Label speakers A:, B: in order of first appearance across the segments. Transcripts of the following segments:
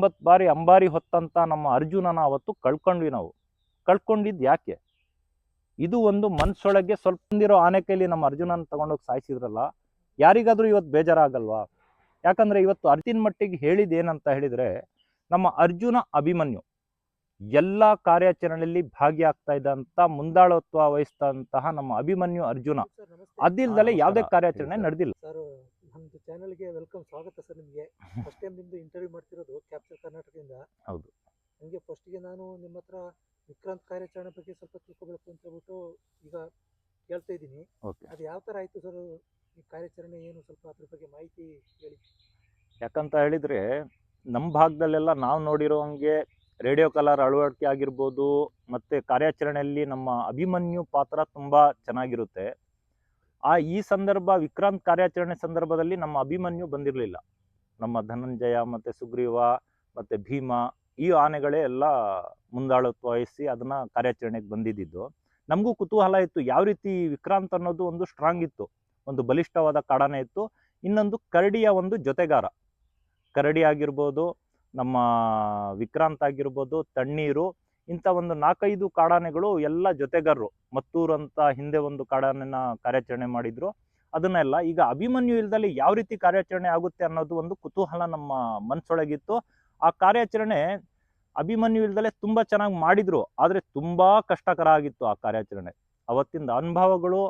A: ಒಂಬತ್ತು ಬಾರಿ ಅಂಬಾರಿ ಹೊತ್ತಂತ ನಮ್ಮ ಅರ್ಜುನನ ಅವತ್ತು ಕಳ್ಕೊಂಡ್ವಿ ನಾವು. ಕಳ್ಕೊಂಡಿದ್ದು ಯಾಕೆ? ಇದು ಒಂದು ಮನಸ್ಸೊಳಗೆ ಸ್ವಲ್ಪ ಬಂದಿರೋ ಆನೆ ಕೈಲಿ ನಮ್ಮ ಅರ್ಜುನನ ತಗೊಂಡೋಗಿ ಸಾಯಿಸಿದ್ರಲ್ಲ ಯಾರಿಗಾದ್ರೂ ಇವತ್ತು ಬೇಜಾರಾಗಲ್ವಾ? ಯಾಕಂದ್ರೆ ಇವತ್ತು ಅರ್ಜಿನ ಮಟ್ಟಿಗೆ ಹೇಳಿದ ಏನಂತ ಹೇಳಿದ್ರೆ ನಮ್ಮ ಅರ್ಜುನ ಅಭಿಮನ್ಯು ಎಲ್ಲ ಕಾರ್ಯಾಚರಣೆಯಲ್ಲಿ ಭಾಗಿಯಾಗ್ತಾ ಇದ್ದಂತ ಮುಂದಾಳತ್ವ ವಹಿಸಿದಂತಹ ನಮ್ಮ ಅಭಿಮನ್ಯು ಅರ್ಜುನ. ಅದಿಲ್ದಲೇ ಯಾವುದೇ. ಕಾರ್ಯಾಚರಣೆ. ನಡೆದಿಲ್ಲ.
B: ನಮ್ದು ಚಾನಲ್ಗೆ ವೆಲ್ಕಮ್ ಸ್ವಾಗತ ಸರ್ ನಿಮಗೆ. ಫಸ್ಟ್ ಟೈಮ್ ನಿಮ್ದು ಇಂಟರ್ವ್ಯೂ ಮಾಡ್ತಿರೋದು ಕ್ಯಾಪ್ಚರ್ ಕರ್ನಾಟಕದಿಂದ.
A: ಹೌದು.
B: ನನಗೆ ಫಸ್ಟಿಗೆ ನಾನು ನಿಮ್ಮ ಹತ್ರ ವಿಕ್ರಾಂತ್ ಕಾರ್ಯಾಚರಣೆ ಬಗ್ಗೆ ಸ್ವಲ್ಪ ತಿಳ್ಕೊಬೇಕು ಅಂತ ಹೇಳ್ಬಿಟ್ಟು ಈಗ ಕೇಳ್ತಾ ಇದ್ದೀನಿ.
A: ಓಕೆ
B: ಅದು ಯಾವ ಥರ ಆಯಿತು ಸರ್ ಈ ಕಾರ್ಯಾಚರಣೆ ಏನು ಸ್ವಲ್ಪ ಅದ್ರ ಬಗ್ಗೆ ಮಾಹಿತಿ ಹೇಳಿ.
A: ಯಾಕಂತ ಹೇಳಿದರೆ ನಮ್ಮ ಭಾಗದಲ್ಲೆಲ್ಲ ನಾವು ನೋಡಿರೋ ಹಂಗೆ ರೇಡಿಯೋ ಕಲರ್ ಅಳವಡಿಕೆ ಆಗಿರ್ಬೋದು ಮತ್ತು ಕಾರ್ಯಾಚರಣೆಯಲ್ಲಿ ನಮ್ಮ ಅಭಿಮನ್ಯು ಪಾತ್ರ ತುಂಬ ಚೆನ್ನಾಗಿರುತ್ತೆ. ಆ ಈ ಸಂದರ್ಭ, ವಿಕ್ರಾಂತ್ ಕಾರ್ಯಾಚರಣೆ ಸಂದರ್ಭದಲ್ಲಿ ನಮ್ಮ ಅಭಿಮನ್ಯು ಬಂದಿರಲಿಲ್ಲ. ನಮ್ಮ ಧನಂಜಯ ಮತ್ತೆ ಸುಗ್ರೀವ ಮತ್ತೆ ಭೀಮ ಈ ಆನೆಗಳೇ ಎಲ್ಲ ಮುಂದಾಳತ್ವ ವಹಿಸಿ ಅದನ್ನ ಕಾರ್ಯಾಚರಣೆಗೆ ಬಂದಿದ್ದು ನಮಗೂ ಕುತೂಹಲ ಇತ್ತು. ಯಾವ ರೀತಿ ವಿಕ್ರಾಂತ್ ಅನ್ನೋದು ಒಂದು ಸ್ಟ್ರಾಂಗ್ ಇತ್ತು. ಒಂದು ಬಲಿಷ್ಠವಾದ ಕಾಡಾನೆ ಇತ್ತು. ಇನ್ನೊಂದು ಕರಡಿಯ ಒಂದು ಜೊತೆಗಾರ. ಕರಡಿ ಆಗಿರ್ಬೋದು, ನಮ್ಮ ವಿಕ್ರಾಂತ್ ಆಗಿರ್ಬೋದು, ತಣ್ಣೀರು ಇಂಥ ಒಂದು ನಾಲ್ಕೈದು ಕಾಡಾನೆಗಳು ಎಲ್ಲ ಜೊತೆಗಾರರು. ಮತ್ತೂರು ಅಂತ ಹಿಂದೆ ಒಂದು ಕಾಡಾನೆನ ಕಾರ್ಯಾಚರಣೆ ಮಾಡಿದ್ರು. ಅದನ್ನೆಲ್ಲ ಈಗ ಅಭಿಮನ್ಯು ಇಲ್ದಲ್ಲಿ ಯಾವ ರೀತಿ ಕಾರ್ಯಾಚರಣೆ ಆಗುತ್ತೆ ಅನ್ನೋದು ಒಂದು ಕುತೂಹಲ ನಮ್ಮ ಮನಸ್ಸೊಳಗಿತ್ತು ಆ ಕಾರ್ಯಾಚರಣೆ ಅಭಿಮನ್ಯು ಇಲ್ದಲೆ ತುಂಬಾ ಚೆನ್ನಾಗಿ ಮಾಡಿದ್ರು. ಆದರೆ ತುಂಬಾ ಕಷ್ಟಕರ ಆಗಿತ್ತು ಆ ಕಾರ್ಯಾಚರಣೆ. ಅವತ್ತಿಂದ ಅನುಭವಗಳು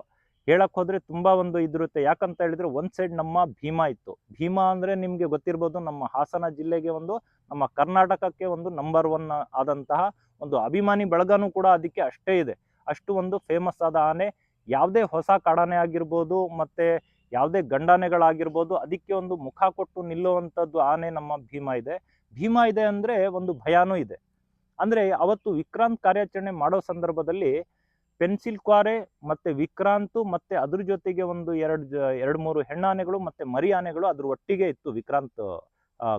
A: ಹೇಳಕ್ ಹೋದ್ರೆ ತುಂಬಾ ಒಂದು ಇದಿರುತ್ತೆ. ಯಾಕಂತ ಹೇಳಿದ್ರೆ ಒಂದ್ ಸೈಡ್ ನಮ್ಮ ಭೀಮಾ ಇತ್ತು. ಭೀಮಾ ಅಂದ್ರೆ ನಿಮ್ಗೆ ಗೊತ್ತಿರ್ಬೋದು ನಮ್ಮ ಹಾಸನ ಜಿಲ್ಲೆಗೆ ಒಂದು ನಮ್ಮ ಕರ್ನಾಟಕಕ್ಕೆ ಒಂದು ನಂಬರ್ ಒನ್ ಆದಂತಹ ಒಂದು ಅಭಿಮಾನಿ ಬಳಗನೂ ಕೂಡ ಅದಕ್ಕೆ ಅಷ್ಟೇ ಇದೆ. ಅಷ್ಟು ಒಂದು ಫೇಮಸ್ ಆದ ಆನೆ, ಯಾವುದೇ ಹೊಸ ಕಾಡಾನೆ ಆಗಿರ್ಬೋದು, ಮತ್ತೆ ಯಾವುದೇ ಗಂಡಾನೆಗಳಾಗಿರ್ಬೋದು, ಅದಕ್ಕೆ ಒಂದು ಮುಖ ಕೊಟ್ಟು ನಿಲ್ಲುವಂಥದ್ದು ಆನೆ ನಮ್ಮ ಭೀಮಾ ಇದೆ. ಭೀಮಾ ಇದೆ ಅಂದರೆ ಒಂದು ಭಯಾನೂ ಇದೆ. ಅಂದರೆ ಅವತ್ತು ವಿಕ್ರಾಂತ್ ಕಾರ್ಯಾಚರಣೆ ಮಾಡೋ ಸಂದರ್ಭದಲ್ಲಿ ಪೆನ್ಸಿಲ್ ಕ್ವಾರೆ ಮತ್ತು ವಿಕ್ರಾಂತು ಮತ್ತು ಅದ್ರ ಜೊತೆಗೆ ಒಂದು ಎರಡು ಎರಡು ಮೂರು ಹೆಣ್ಣಾನೆಗಳು ಮತ್ತು ಮರಿ ಆನೆಗಳು ಅದ್ರ ಒಟ್ಟಿಗೆ ಇತ್ತು ವಿಕ್ರಾಂತ್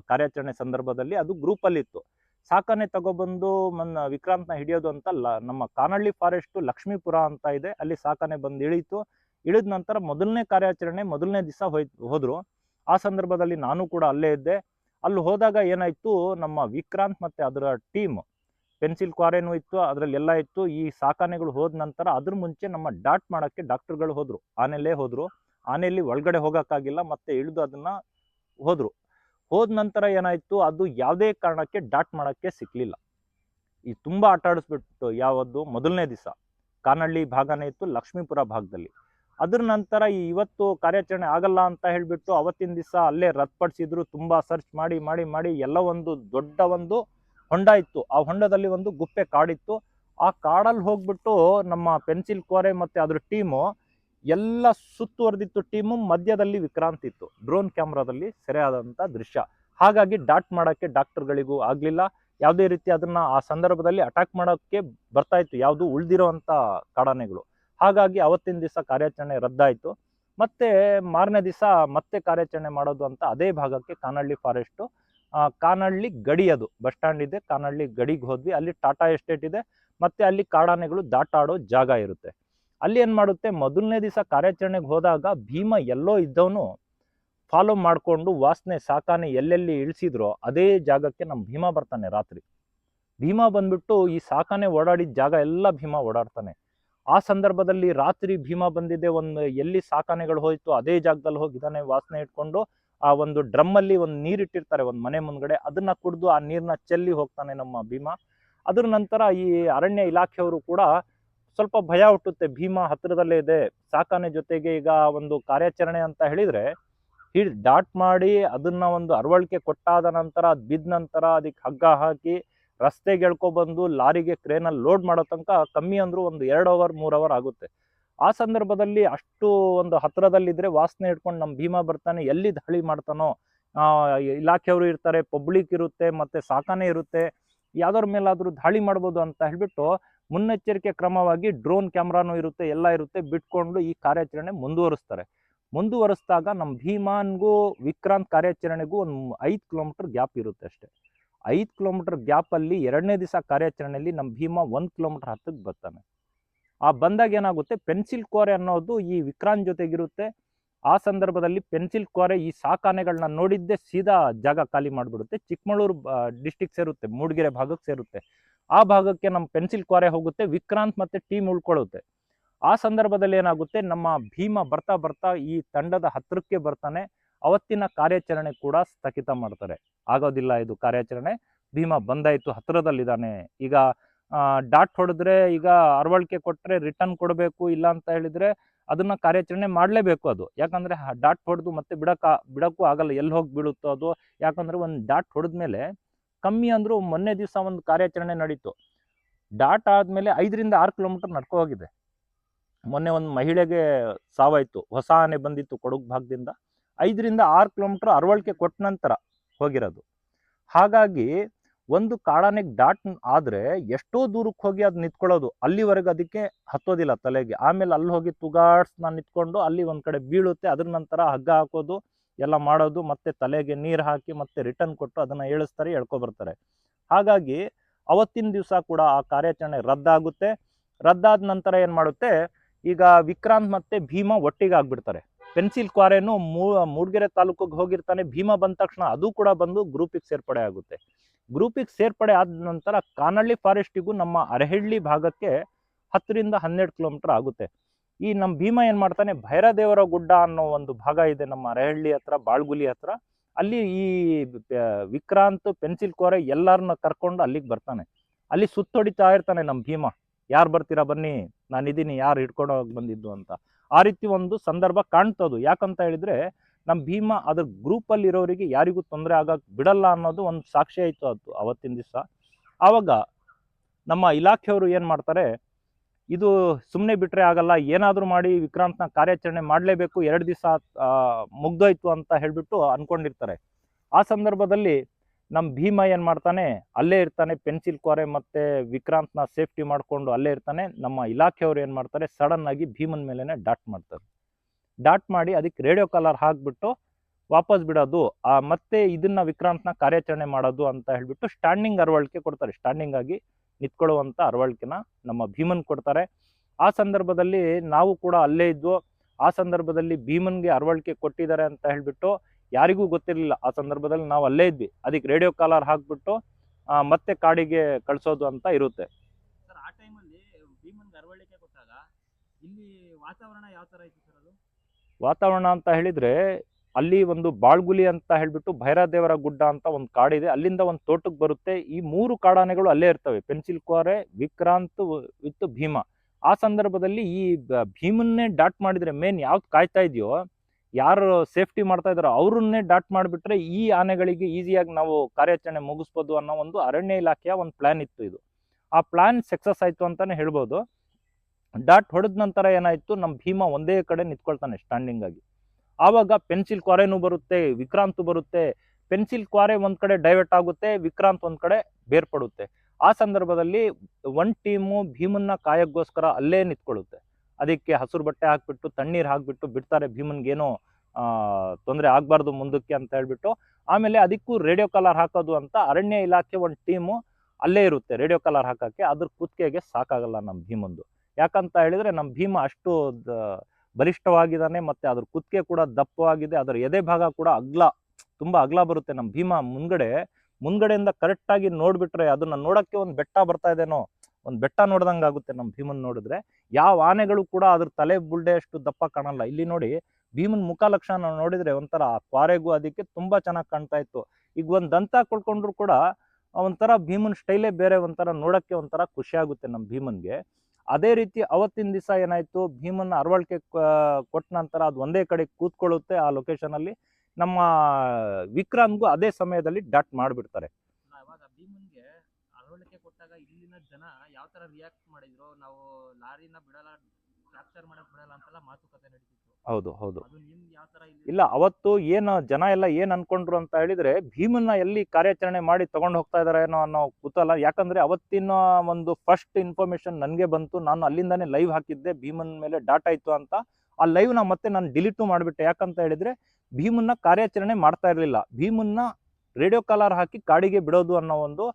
A: ಕಾರ್ಯಾಚರಣೆ ಸಂದರ್ಭದಲ್ಲಿ. ಅದು ಗ್ರೂಪಲ್ಲಿತ್ತು ಸಾಕನೆ ತಗೊಬಂದು ಮನ್ನ ವಿಕ್ರಾಂತ್ನ ಹಿಡಿಯೋದು ಅಂತ ಲ- ನಮ್ಮ ಕಾನಳ್ಳಿ ಫಾರೆಸ್ಟ್ ಲಕ್ಷ್ಮೀಪುರ ಅಂತ ಇದೆ. ಅಲ್ಲಿ ಸಾಕನೆ ಬಂದು ಇಳಿತು. ಇಳಿದ ನಂತರ ಮೊದಲನೇ ಕಾರ್ಯಾಚರಣೆ ಮೊದಲನೇ ದಿವಸ ಹೋದ್ರು. ಆ ಸಂದರ್ಭದಲ್ಲಿ ನಾನು ಕೂಡ ಅಲ್ಲೇ ಇದ್ದೆ. ಅಲ್ಲಿ ಹೋದಾಗ ಏನಾಯ್ತು, ನಮ್ಮ ವಿಕ್ರಾಂತ್ ಮತ್ತೆ ಅದರ ಟೀಮ್ ಪೆನ್ಸಿಲ್ ಕ್ವಾರೇನು ಇತ್ತು ಅದರಲ್ಲಿ ಎಲ್ಲ ಇತ್ತು. ಈ ಸಾಕಾನೆಗಳು ಹೋದ ನಂತರ ಅದ್ರ ಮುಂಚೆ ನಮ್ಮ ಡಾಟ್ ಮಾಡೋಕ್ಕೆ ಡಾಕ್ಟರ್ಗಳು ಹೋದ್ರು. ಆನೆಲ್ಲೇ ಹೋದ್ರು. ಆನೆಯಲ್ಲಿ ಒಳಗಡೆ ಹೋಗೋಕ್ಕಾಗಿಲ್ಲ, ಮತ್ತೆ ಇಳಿದು ಅದನ್ನ ಹೋದ್ರು. ಹೋದ ನಂತರ ಏನಾಯ್ತು? ಅದು ಯಾವುದೇ ಕಾರಣಕ್ಕೆ ಡಾಟ್ ಮಾಡೋಕ್ಕೆ ಸಿಕ್ಕಲಿಲ್ಲ ಈ ತುಂಬ ಆಟ ಆಡಿಸ್ಬಿಟ್ಟು ಮೊದಲನೇ ದಿವಸ. ಕಾನಹಳ್ಳಿ ಭಾಗನೇ ಇತ್ತು ಲಕ್ಷ್ಮೀಪುರ ಭಾಗದಲ್ಲಿ. ಅದ್ರ ನಂತರ ಈ ಇವತ್ತು ಕಾರ್ಯಾಚರಣೆ ಆಗಲ್ಲ ಅಂತ ಹೇಳಿಬಿಟ್ಟು ಅವತ್ತಿನ ದಿವಸ ಅಲ್ಲೇ ರದ್ದುಪಡಿಸಿದ್ರು ತುಂಬಾ ಸರ್ಚ್ ಮಾಡಿ ಮಾಡಿ ಮಾಡಿ ಎಲ್ಲ ಒಂದು ದೊಡ್ಡ ಒಂದು ಹೊಂಡ ಇತ್ತು. ಆ ಹೊಂಡದಲ್ಲಿ ಒಂದು ಗುಪ್ಪೆ ಕಾಡಿತ್ತು. ಆ ಕಾಡಲ್ಲಿ ಹೋಗ್ಬಿಟ್ಟು ನಮ್ಮ ಪೆನ್ಸಿಲ್ ಕೋರೆ ಮತ್ತೆ ಅದ್ರ ಟೀಮು ಎಲ್ಲ ಸುತ್ತುವರೆದಿತ್ತು ಟೀಮು, ಮಧ್ಯದಲ್ಲಿ ವಿಕ್ರಾಂತ್ ಇತ್ತು. ಡ್ರೋನ್ ಕ್ಯಾಮ್ರಾದಲ್ಲಿ ಸೆರೆಯಾದಂಥ ದೃಶ್ಯ. ಹಾಗಾಗಿ ಡಾಟ್ ಮಾಡೋಕ್ಕೆ ಡಾಕ್ಟರ್ಗಳಿಗೂ ಆಗಲಿಲ್ಲ. ಯಾವುದೇ ರೀತಿ ಅದನ್ನು ಆ ಸಂದರ್ಭದಲ್ಲಿ ಅಟ್ಯಾಕ್ ಮಾಡೋಕ್ಕೆ ಬರ್ತಾ ಇತ್ತು. ಯಾವುದು ಉಳಿದಿರೋವಂಥ ಕಾಡಾನೆಗಳು. ಹಾಗಾಗಿ ಅವತ್ತಿನ ದಿವಸ ಕಾರ್ಯಾಚರಣೆ ರದ್ದಾಯಿತು. ಮತ್ತೆ ಮಾರನೇ ದಿವಸ ಮತ್ತೆ ಕಾರ್ಯಾಚರಣೆ ಮಾಡೋದು ಅಂತ ಅದೇ ಭಾಗಕ್ಕೆ ಕಾನಹಳ್ಳಿ ಫಾರೆಸ್ಟು ಕಾನಳ್ಳಿ ಗಡಿ ಅದು. ಬಸ್ ಸ್ಟ್ಯಾಂಡ್ ಇದೆ ಕಾನಹಳ್ಳಿ ಗಡಿಗೆ ಹೋದ್ವಿ. ಅಲ್ಲಿ ಟಾಟಾ ಎಸ್ಟೇಟ್ ಇದೆ. ಮತ್ತೆ ಅಲ್ಲಿ ಕಾಡಾನೆಗಳು ದಾಟಾಡೋ ಜಾಗ ಇರುತ್ತೆ. ಅಲ್ಲಿ ಏನು ಮಾಡುತ್ತೆ? ಮೊದಲನೇ ದಿವಸ ಕಾರ್ಯಾಚರಣೆಗೆ ಹೋದಾಗ ಭೀಮ ಎಲ್ಲೋ ಇದ್ದವನು ಫಾಲೋ ಮಾಡಿಕೊಂಡು ವಾಸನೆ ಸಾಕಾನೆ ಎಲ್ಲೆಲ್ಲಿ ಇಳಿಸಿದ್ರೋ ಅದೇ ಜಾಗಕ್ಕೆ ನಮ್ಮ ಭೀಮ ಬರ್ತಾನೆ ರಾತ್ರಿ. ಭೀಮ ಬಂದ್ಬಿಟ್ಟು ಈ ಸಾಕಾನೆ ಓಡಾಡಿದ ಜಾಗ ಎಲ್ಲ ಭೀಮ ಓಡಾಡ್ತಾನೆ. ಆ ಸಂದರ್ಭದಲ್ಲಿ ರಾತ್ರಿ ಭೀಮ ಬಂದಿದೆ, ಒಂದು ಎಲ್ಲಿ ಸಾಕಾನೆಗಳು ಹೋಯ್ತು ಅದೇ ಜಾಗದಲ್ಲಿ ಹೋಗಿದ್ದಾನೆ ವಾಸನೆ ಇಟ್ಕೊಂಡು ಆ ಒಂದು ಡ್ರಮ್ಮಲ್ಲಿ ಒಂದು ನೀರಿಟ್ಟಿರ್ತಾರೆ, ಒಂದು ಮನೆ ಮುಂದ್ಗಡೆ ಅದನ್ನ ಕುಡಿದು ಆ ನೀರನ್ನ ಚೆಲ್ಲಿ ಹೋಗ್ತಾನೆ ನಮ್ಮ ಭೀಮ. ಅದ್ರ ನಂತರ ಈ ಅರಣ್ಯ ಇಲಾಖೆಯವರು ಕೂಡ ಸ್ವಲ್ಪ ಭಯ ಹುಟ್ಟುತ್ತೆ. ಭೀಮ ಹತ್ತಿರದಲ್ಲೇ ಇದೆ. ಸಾಕಾನೆ ಜೊತೆಗೆ ಈಗ ಒಂದು ಕಾರ್ಯಾಚರಣೆ ಅಂತ ಹೇಳಿದ್ರೆ ಹಿಡ್ ಡಾಟ್ ಮಾಡಿ ಅದನ್ನ ಒಂದು ಅರವಳಿಕೆ ಕೊಟ್ಟಾದ ನಂತರ, ಅದು ಬಿದ್ದ ನಂತರ ಅದಕ್ಕೆ ಹಗ್ಗ ಹಾಕಿ ರಸ್ತೆಗೆ ಎಳ್ಕೊಬಂದು ಲಾರಿಗೆ ಕ್ರೇನಲ್ಲಿ ಲೋಡ್ ಮಾಡೋ ತನಕ ಕಮ್ಮಿ ಅಂದರೂ ಒಂದು ಎರಡು ಅವರ್, ಮೂರು ಅವರ್ ಆಗುತ್ತೆ. ಆ ಸಂದರ್ಭದಲ್ಲಿ ಅಷ್ಟು ಒಂದು ಹತ್ರದಲ್ಲಿದ್ರೆ ವಾಸನೆ ಇಟ್ಕೊಂಡು ನಮ್ಮ ಭೀಮ ಬರ್ತಾನೆ ಎಲ್ಲಿ ದಾಳಿ ಮಾಡ್ತಾನೋ ಇಲಾಖೆಯವರು ಇರ್ತಾರೆ, ಪಬ್ಲಿಕ್ ಇರುತ್ತೆ, ಮತ್ತೆ ಸಾಕಾನೆ ಇರುತ್ತೆ ಯಾವ್ದ್ರ ಮೇಲಾದರೂ ದಾಳಿ ಮಾಡ್ಬೋದು ಅಂತ ಹೇಳ್ಬಿಟ್ಟು ಮುನ್ನೆಚ್ಚರಿಕೆ ಕ್ರಮವಾಗಿ ಡ್ರೋನ್ ಕ್ಯಾಮ್ರಾನು ಇರುತ್ತೆ, ಎಲ್ಲ ಇರುತ್ತೆ. ಬಿಟ್ಕೊಂಡು ಈ ಕಾರ್ಯಾಚರಣೆ ಮುಂದುವರಿಸ್ತಾರೆ. ಮುಂದುವರಿಸಿದಾಗ ನಮ್ಮ ಭೀಮಾನ್ಗೂ ವಿಕ್ರಾಂತ್ ಕಾರ್ಯಾಚರಣೆಗೂ ಒಂದು ಐದು ಕಿಲೋಮೀಟರ್ ಗ್ಯಾಪ್ ಇರುತ್ತೆ ಅಷ್ಟೇ. ಐದು ಕಿಲೋಮೀಟರ್ ಗ್ಯಾಪಲ್ಲಿ ಎರಡನೇ ದಿವಸ ಕಾರ್ಯಾಚರಣೆಯಲ್ಲಿ ನಮ್ಮ ಭೀಮ ಒಂದು ಕಿಲೋಮೀಟರ್ ಹತ್ತಕ್ಕೆ ಬರ್ತಾನೆ. ಆ ಬಂದಾಗ ಏನಾಗುತ್ತೆ, ಪೆನ್ಸಿಲ್ ಕೋರೆ ಅನ್ನೋದು ಈ ವಿಕ್ರಾಂತ್ ಜೊತೆಗಿರುತ್ತೆ. ಆ ಸಂದರ್ಭದಲ್ಲಿ ಪೆನ್ಸಿಲ್ ಕೋರೆ ಈ ಸಾಕಾನೆಗಳನ್ನ ನೋಡಿದ್ದೇ ಸೀದಾ ಜಾಗ ಖಾಲಿ ಮಾಡಿಬಿಡುತ್ತೆ. ಚಿಕ್ಕಮಗಳೂರು ಡಿಸ್ಟಿಕ್ ಸೇರುತ್ತೆ, ಮೂಡಿಗೆರೆ ಭಾಗಕ್ಕೆ ಸೇರುತ್ತೆ. ಆ ಭಾಗಕ್ಕೆ ನಮ್ಮ ಪೆನ್ಸಿಲ್ ಕ್ವಾರೆ ಹೋಗುತ್ತೆ, ವಿಕ್ರಾಂತ್ ಮತ್ತೆ ಟೀಮ್ ಉಳ್ಕೊಳ್ಳುತ್ತೆ. ಆ ಸಂದರ್ಭದಲ್ಲಿ ಏನಾಗುತ್ತೆ, ನಮ್ಮ ಭೀಮ ಬರ್ತಾ ಬರ್ತಾ ಈ ತಂಡದ ಹತ್ತಿರಕ್ಕೆ ಬರ್ತಾನೆ, ಅವತ್ತಿನ ಕಾರ್ಯಾಚರಣೆ ಕೂಡ ಸ್ಥಗಿತ ಮಾಡ್ತಾರೆ. ಆಗೋದಿಲ್ಲ ಇದು ಕಾರ್ಯಾಚರಣೆ. ಭೀಮ ಬಂದಾಯ್ತು ಹತ್ತಿರದಲ್ಲಿದ್ದಾನೆ ಈಗ ಡಾಟ್ ಹೊಡೆದ್ರೆ ಈಗ ಅರವಳಿಕೆ ಕೊಟ್ಟರೆ ರಿಟರ್ನ್ ಕೊಡಬೇಕು, ಇಲ್ಲ ಅಂತ ಹೇಳಿದ್ರೆ ಅದನ್ನ ಕಾರ್ಯಾಚರಣೆ ಮಾಡಲೇಬೇಕು ಅದು. ಯಾಕಂದ್ರೆ ಡಾಟ್ ಹೊಡೆದು ಮತ್ತೆ ಬಿಡಕ ಬಿಡಕ್ಕೂ ಆಗಲ್ಲ, ಎಲ್ಲಿ ಹೋಗಿ ಬೀಳುತ್ತೋ ಅದು. ಯಾಕಂದ್ರೆ ಒಂದು ಡಾಟ್ ಹೊಡೆದ್ಮೇಲೆ ಕಮ್ಮಿ ಅಂದರೂ ಮೊನ್ನೆ ದಿವಸ ಒಂದು ಕಾರ್ಯಾಚರಣೆ ನಡೀತು. ಡಾಟ್ ಆದಮೇಲೆ ಐದರಿಂದ ಆರು ಕಿಲೋಮೀಟರ್ ನಡ್ಕೋ ಹೋಗಿದೆ. ಮೊನ್ನೆ ಒಂದು ಮಹಿಳೆಗೆ ಸಾವಾಯಿತು. ಹೊಸ ಆನೆ ಬಂದಿತ್ತು ಕೊಡಗು ಭಾಗದಿಂದ. ಐದರಿಂದ ಆರು ಕಿಲೋಮೀಟರ್ ಅರವಳಿಕೆ ಕೊಟ್ಟ ನಂತರ ಹೋಗಿರೋದು. ಹಾಗಾಗಿ ಒಂದು ಕಾಡಾನೆಗೆ ಡಾಟ್ ಆದರೆ ಎಷ್ಟೋ ದೂರಕ್ಕೆ ಹೋಗಿ ಅದು ನಿಂತ್ಕೊಳ್ಳೋದು. ಅಲ್ಲಿವರೆಗೆ ಅದಕ್ಕೆ ಹತ್ತೋದಿಲ್ಲ ತಲೆಗೆ. ಆಮೇಲೆ ಅಲ್ಲಿ ಹೋಗಿ ತುಗಾಡ್ಸ್ ನಾನು ನಿಂತ್ಕೊಂಡು ಅಲ್ಲಿ ಒಂದು ಕಡೆ ಬೀಳುತ್ತೆ. ಅದ್ರ ನಂತರ ಹಗ್ಗ ಹಾಕೋದು. ಎಲ್ಲ ಮಾಡೋದು ಮತ್ತೆ ತಲೆಗೆ ನೀರು ಹಾಕಿ ಮತ್ತೆ ರಿಟರ್ನ್ ಕೊಟ್ಟು ಅದನ್ನು ಏಳಿಸ್ತಾರೆ ಎಳ್ಕೊಬರ್ತಾರೆ ಹಾಗಾಗಿ ಅವತ್ತಿನ ದಿವಸ ಕೂಡ ಆ ಕಾರ್ಯಾಚರಣೆ ರದ್ದಾಗುತ್ತೆ. ರದ್ದಾದ ನಂತರ ಏನು ಮಾಡುತ್ತೆ? ಈಗ ವಿಕ್ರಾಂತ್ ಮತ್ತೆ ಭೀಮ ಒಟ್ಟಿಗೆ ಆಗ್ಬಿಡ್ತಾರೆ. ಪೆನ್ಸಿಲ್ ಕ್ವಾರೆನು ಮೂ, ಮೂಡಿಗೆರೆ ತಾಲೂಕಿಗೆ ಹೋಗಿರ್ತಾನೆ, ಭೀಮ ಬಂದ ತಕ್ಷಣ ಅದು ಕೂಡ ಬಂದು ಗ್ರೂಪಿಗೆ ಸೇರ್ಪಡೆ ಆಗುತ್ತೆ. ಗ್ರೂಪಿಗೆ ಸೇರ್ಪಡೆ ಆದ ನಂತರ ಕಾನಳ್ಳಿ ಫಾರೆಸ್ಟಿಗೂ ನಮ್ಮ ಅರಹಳ್ಳಿ ಭಾಗಕ್ಕೆ ಹತ್ತರಿಂದ ಹನ್ನೆರಡು ಕಿಲೋಮೀಟರ್ ಆಗುತ್ತೆ. ಈ ನಮ್ಮ ಭೀಮ ಏನು ಮಾಡ್ತಾನೆ ಭೈರದೇವರ ಗುಡ್ಡ ಅನ್ನೋ ಒಂದು ಭಾಗ ಇದೆ ನಮ್ಮ ಅರಹಳ್ಳಿ ಹತ್ರ, ಬಾಳ್ಗುಲಿ ಹತ್ರ. ಅಲ್ಲಿ ಈ ವಿಕ್ರಾಂತ್, ಪೆನ್ಸಿಲ್ ಕೋರೆ ಎಲ್ಲರನ್ನ ಕರ್ಕೊಂಡು ಅಲ್ಲಿಗೆ ಬರ್ತಾನೆ. ಅಲ್ಲಿ ಸುತ್ತೊಡಿತಾ ಇರ್ತಾನೆ ನಮ್ಮ ಭೀಮ. ಯಾರು ಬರ್ತೀರಾ ಬನ್ನಿ ನಾನಿದ್ದೀನಿ ಯಾರು ಹಿಡ್ಕೊಂಡು ಹೋಗಿ ಬಂದಿದ್ದು ಅಂತ. ಆ ರೀತಿ ಒಂದು ಸಂದರ್ಭ ಕಾಣ್ತದು. ಯಾಕಂತ ಹೇಳಿದ್ರೆ ನಮ್ಮ ಭೀಮ ಅದ್ರ ಗ್ರೂಪಲ್ಲಿ ಇರೋರಿಗೆ ಯಾರಿಗೂ ತೊಂದರೆ ಆಗಕ್ಕೆ ಬಿಡಲ್ಲ ಅನ್ನೋದು ಒಂದು ಸಾಕ್ಷಿ ಆಯಿತು ಅದು ಅವತ್ತಿನ ದಿವಸ. ಆವಾಗ ನಮ್ಮ ಇಲಾಖೆಯವರು ಏನು ಮಾಡ್ತಾರೆ ಇದು ಸುಮ್ಮನೆ ಬಿಟ್ಟರೆ ಆಗಲ್ಲ. ಏನಾದರೂ ಮಾಡಿ ವಿಕ್ರಾಂತ್ನ ಕಾರ್ಯಾಚರಣೆ ಮಾಡಲೇಬೇಕು. ಎರಡು ದಿವಸ ಮುಗ್ದೋಯ್ತು ಅಂತ ಹೇಳಿಬಿಟ್ಟು ಅಂದ್ಕೊಂಡಿರ್ತಾರೆ ಆ ಸಂದರ್ಭದಲ್ಲಿ ನಮ್ಮ ಭೀಮ ಏನು ಮಾಡ್ತಾನೆ, ಅಲ್ಲೇ ಇರ್ತಾನೆ, ಪೆನ್ಸಿಲ್ ಕೋರೆ ಮತ್ತು ವಿಕ್ರಾಂತ್ನ ಸೇಫ್ಟಿ ಮಾಡಿಕೊಂಡು ಅಲ್ಲೇ ಇರ್ತಾನೆ. ನಮ್ಮ ಇಲಾಖೆಯವರು ಏನು ಮಾಡ್ತಾರೆ, ಸಡನ್ ಆಗಿ ಭೀಮನ ಮೇಲೇ ಡಾಟ್ ಮಾಡ್ತಾರೆ. ಡಾಟ್ ಮಾಡಿ ಅದಕ್ಕೆ ರೇಡಿಯೋ ಕಾಲರ್ ಹಾಕ್ಬಿಟ್ಟು ವಾಪಸ್ ಬಿಡೋದು, ಆ, ಮತ್ತೆ ಇದನ್ನ ವಿಕ್ರಾಂತ್ನ ಕಾರ್ಯಾಚರಣೆ ಮಾಡೋದು ಅಂತ ಹೇಳ್ಬಿಟ್ಟು ಸ್ಟ್ಯಾಂಡಿಂಗ್ ಅರವಳಿಕೆ ಕೊಡ್ತಾರೆ. ಸ್ಟ್ಯಾಂಡಿಂಗ್ ಆಗಿ ನಿಂತ್ಕೊಳ್ಳುವಂಥ ಅರವಳಿಕೆನ ನಮ್ಮ ಭೀಮನ್ ಕೊಡ್ತಾರೆ. ಆ ಸಂದರ್ಭದಲ್ಲಿ ನಾವು ಕೂಡ ಅಲ್ಲೇ ಇದ್ವು ಆ ಸಂದರ್ಭದಲ್ಲಿ ಭೀಮನ್ಗೆ ಅರವಳಿಕೆ ಕೊಟ್ಟಿದ್ದಾರೆ ಅಂತ ಹೇಳಿಬಿಟ್ಟು ಯಾರಿಗೂ ಗೊತ್ತಿರಲಿಲ್ಲ. ಆ ಸಂದರ್ಭದಲ್ಲಿ ನಾವು ಅಲ್ಲೇ ಇದ್ವಿ. ಅದಕ್ಕೆ ರೇಡಿಯೋ ಕಾಲರ್ ಹಾಕ್ಬಿಟ್ಟು ಮತ್ತೆ ಕಾಡಿಗೆ ಕಳಿಸೋದು ಅಂತ ಇರುತ್ತೆ.
C: ಸರ್ ಆ ಟೈಮಲ್ಲಿ ಭೀಮನ್ಗೆ ಅರವಳಿಕೆ ಕೊಟ್ಟಾಗ ಇಲ್ಲಿ ವಾತಾವರಣ ಯಾವ ತರ ಇತ್ತು ಸರ್ ಅದು?
A: ವಾತಾವರಣ ಅಂತ ಹೇಳಿದ್ರೆ ಅಲ್ಲಿ ಒಂದು ಬಾಳ್ಗುಲಿ ಅಂತ ಹೇಳ್ಬಿಟ್ಟು ಭೈರಾದೇವರ ಗುಡ್ಡ ಅಂತ ಒಂದು ಕಾಡಿದೆ. ಅಲ್ಲಿಂದ ಒಂದು ತೋಟಕ್ಕೆ ಬರುತ್ತೆ. ಈ ಮೂರು ಕಾಡಾನೆಗಳು ಅಲ್ಲೇ ಇರ್ತವೆ. ಪೆನ್ಸಿಲ್ ಕೋರೆ ವಿಕ್ರಾಂತ್ ವಿತ್ ಭೀಮ. ಆ ಸಂದರ್ಭದಲ್ಲಿ ಈ ಭೀಮನ್ನೇ ಡಾಟ್ ಮಾಡಿದ್ರೆ ಮೇನ್ ಯಾವ್ದು ಕಾಯ್ತಾ ಇದೆಯೋ, ಯಾರು ಸೇಫ್ಟಿ ಮಾಡ್ತಾ ಇದಾರೋ ಅವ್ರನ್ನೇ ಡಾಟ್ ಮಾಡಿಬಿಟ್ರೆ ಈ ಆನೆಗಳಿಗೆ ಈಸಿಯಾಗಿ ನಾವು ಕಾರ್ಯಾಚರಣೆ ಮುಗಿಸ್ಬೋದು ಅನ್ನೋ ಒಂದು ಅರಣ್ಯ ಇಲಾಖೆಯ ಒಂದು ಪ್ಲಾನ್ ಇತ್ತು ಇದು. ಆ ಪ್ಲಾನ್ ಸಕ್ಸಸ್ ಆಯ್ತು ಅಂತಾನೆ ಹೇಳ್ಬೋದು. ಡಾಟ್ ಹೊಡೆದ ನಂತರ ಏನಾಯ್ತು ನಮ್ಮ ಭೀಮ ಒಂದೇ ಕಡೆ ನಿಂತ್ಕೊಳ್ತಾನೆ ಸ್ಟ್ಯಾಂಡಿಂಗ್ ಆಗಿ. ಆವಾಗ ಪೆನ್ಸಿಲ್ ಕ್ವಾರೆನೂ ಬರುತ್ತೆ, ವಿಕ್ರಾಂತ್ ಬರುತ್ತೆ. ಪೆನ್ಸಿಲ್ ಕ್ವಾರೆ ಒಂದು ಕಡೆ ಡೈವರ್ಟ್ ಆಗುತ್ತೆ, ವಿಕ್ರಾಂತ್ ಒಂದು ಕಡೆ ಬೇರ್ಪಡುತ್ತೆ. ಆ ಸಂದರ್ಭದಲ್ಲಿ ಒನ್ ಟೀಮು ಭೀಮನ್ನ ಕಾಯಕ್ಕೋಸ್ಕರ ಅಲ್ಲೇ ನಿಂತ್ಕೊಳ್ಳುತ್ತೆ. ಅದಕ್ಕೆ ಹಸಿರು ಬಟ್ಟೆ ಹಾಕ್ಬಿಟ್ಟು, ತಣ್ಣೀರು ಹಾಕ್ಬಿಟ್ಟು ಬಿಡ್ತಾರೆ ಭೀಮನ್ಗೇನೋ ತೊಂದರೆ ಆಗಬಾರ್ದು ಮುಂದಕ್ಕೆ ಅಂತ ಹೇಳ್ಬಿಟ್ಟು. ಆಮೇಲೆ ಅದಕ್ಕೂ ರೇಡಿಯೋ ಕಾಲರ್ ಹಾಕೋದು ಅಂತ ಅರಣ್ಯ ಇಲಾಖೆ ಒಂದು ಟೀಮು ಅಲ್ಲೇ ಇರುತ್ತೆ ರೇಡಿಯೋ ಕಾಲರ್ ಹಾಕಕ್ಕೆ. ಅದ್ರ ಕುತ್ತಿಗೆಗೆ ಸಾಕಾಗಲ್ಲ ನಮ್ಮ ಭೀಮಂದು. ಯಾಕಂತ ಹೇಳಿದ್ರೆ ನಮ್ಮ ಭೀಮ ಅಷ್ಟು ಬಲಿಷ್ಠವಾಗಿದ್ದಾನೆ ಮತ್ತೆ ಅದ್ರ ಕುತ್ತಿಗೆ ಕೂಡ ದಪ್ಪವಾಗಿದೆ, ಅದರ ಎದೆ ಭಾಗ ಕೂಡ ಅಗ್ಲ, ತುಂಬಾ ಅಗ್ಲ ಬರುತ್ತೆ ನಮ್ಮ ಭೀಮ ಮುಂದ್ಗಡೆ. ಮುಂದ್ಗಡೆಯಿಂದ ಕರೆಕ್ಟಾಗಿ ನೋಡಿಬಿಟ್ರೆ ಅದನ್ನು ನೋಡಕ್ಕೆ ಒಂದು ಬೆಟ್ಟ ಬರ್ತಾ ಇದೇನೋ, ಒಂದು ಬೆಟ್ಟ ನೋಡ್ದಂಗೆ ಆಗುತ್ತೆ ನಮ್ಮ ಭೀಮನ್ ನೋಡಿದ್ರೆ. ಯಾವ ಆನೆಗಳು ಕೂಡ ಅದ್ರ ತಲೆ ಬುಲ್ಡೆ ಅಷ್ಟು ದಪ್ಪ ಕಾಣಲ್ಲ. ಇಲ್ಲಿ ನೋಡಿ, ಭೀಮನ್ ಮುಖ ಲಕ್ಷಣ ನೋಡಿದ್ರೆ ಒಂಥರ ಕ್ವಾರೆಗೂ ಅದಕ್ಕೆ ತುಂಬಾ ಚೆನ್ನಾಗಿ ಕಾಣ್ತಾ ಇತ್ತು. ಈಗ ಒಂದು ದಂತ ಕೊಳ್ಕೊಂಡ್ರು ಕೂಡ ಒಂಥರ ಭೀಮನ್ ಸ್ಟೈಲೇ ಬೇರೆ ಒಂಥರ ನೋಡಕ್ಕೆ ಒಂಥರ ಖುಷಿ ಆಗುತ್ತೆ ನಮ್ಮ ಭೀಮನ್ಗೆ. ಅದೇ ರೀತಿ ಅವತ್ತಿನ ದಿವಸ ಏನಾಯ್ತು? ಭೀಮನ್ನ ಅರವಳಿಕೆ ಕೊಟ್ಟ ನಂತರ ಅದು ಒಂದೇ ಕಡೆ ಕೂತ್ಕೊಳ್ಳುತ್ತೆ. ಆ ಲೊಕೇಶನ್ ಅಲ್ಲಿ ನಮ್ಮ ವಿಕ್ರಾಂತ್ಗೂ ಅದೇ ಸಮಯದಲ್ಲಿ ಡಾಟ್ ಮಾಡಿಬಿಡ್ತಾರೆ.
C: ಕೊಟ್ಟಾಗ ಇಲ್ಲಿನ ಜನ ಯಾವ ತರ ರಿಯಾಕ್ಟ್ ಮಾಡಿದ್ರು? ನಾವು ಲಾರಿನ ಬಿಡಲ್ಲ ಕ್ಯಾಪ್ಚರ್ ಮಾಡಕ್ ಬಿಡಲ್ಲ ಅಂತೆಲ್ಲ ಮಾತುಕತೆ ನಡೀತಿತ್ತು.
A: ಹೌದು ಹೌದು.
C: ಇಲ್ಲ
A: ಅವತ್ತು ಏನು ಜನ ಎಲ್ಲ ಏನ್ ಅನ್ಕೊಂಡ್ರು ಅಂತ ಹೇಳಿದ್ರೆ ಭೀಮನ್ನ ಎಲ್ಲಿ ಕಾರ್ಯಾಚರಣೆ ಮಾಡಿ ತಗೊಂಡು ಹೋಗ್ತಾ ಇದಾರೆ ಏನೋ ಅನ್ನೋ ಕುತೂಹಲ ಯಾಕಂದ್ರೆ ಅವತ್ತಿನ ಒಂದು ಫಸ್ಟ್ ಇನ್ಫಾರ್ಮೇಶನ್ ನನಗೆ ಬಂತು. ನಾನು ಅಲ್ಲಿಂದಾನೇ ಲೈವ್ ಹಾಕಿದ್ದೆ. ಭೀಮನ್ ಮೇಲೆ ಡಾಟಾ ಇತ್ತು ಅಂತ. ಆ ಲೈವ್ನ ಮತ್ತೆ ನಾನು ಡಿಲೀಟು ಮಾಡಿಬಿಟ್ಟೆ. ಯಾಕಂತ ಹೇಳಿದ್ರೆ ಭೀಮನ್ನ ಕಾರ್ಯಾಚರಣೆ ಮಾಡ್ತಾ ಇರಲಿಲ್ಲ. ಭೀಮನ್ನ ರೇಡಿಯೋ ಕಾಲರ್ ಹಾಕಿ ಕಾಡಿಗೆ ಬಿಡೋದು ಅನ್ನೋ ಒಂದು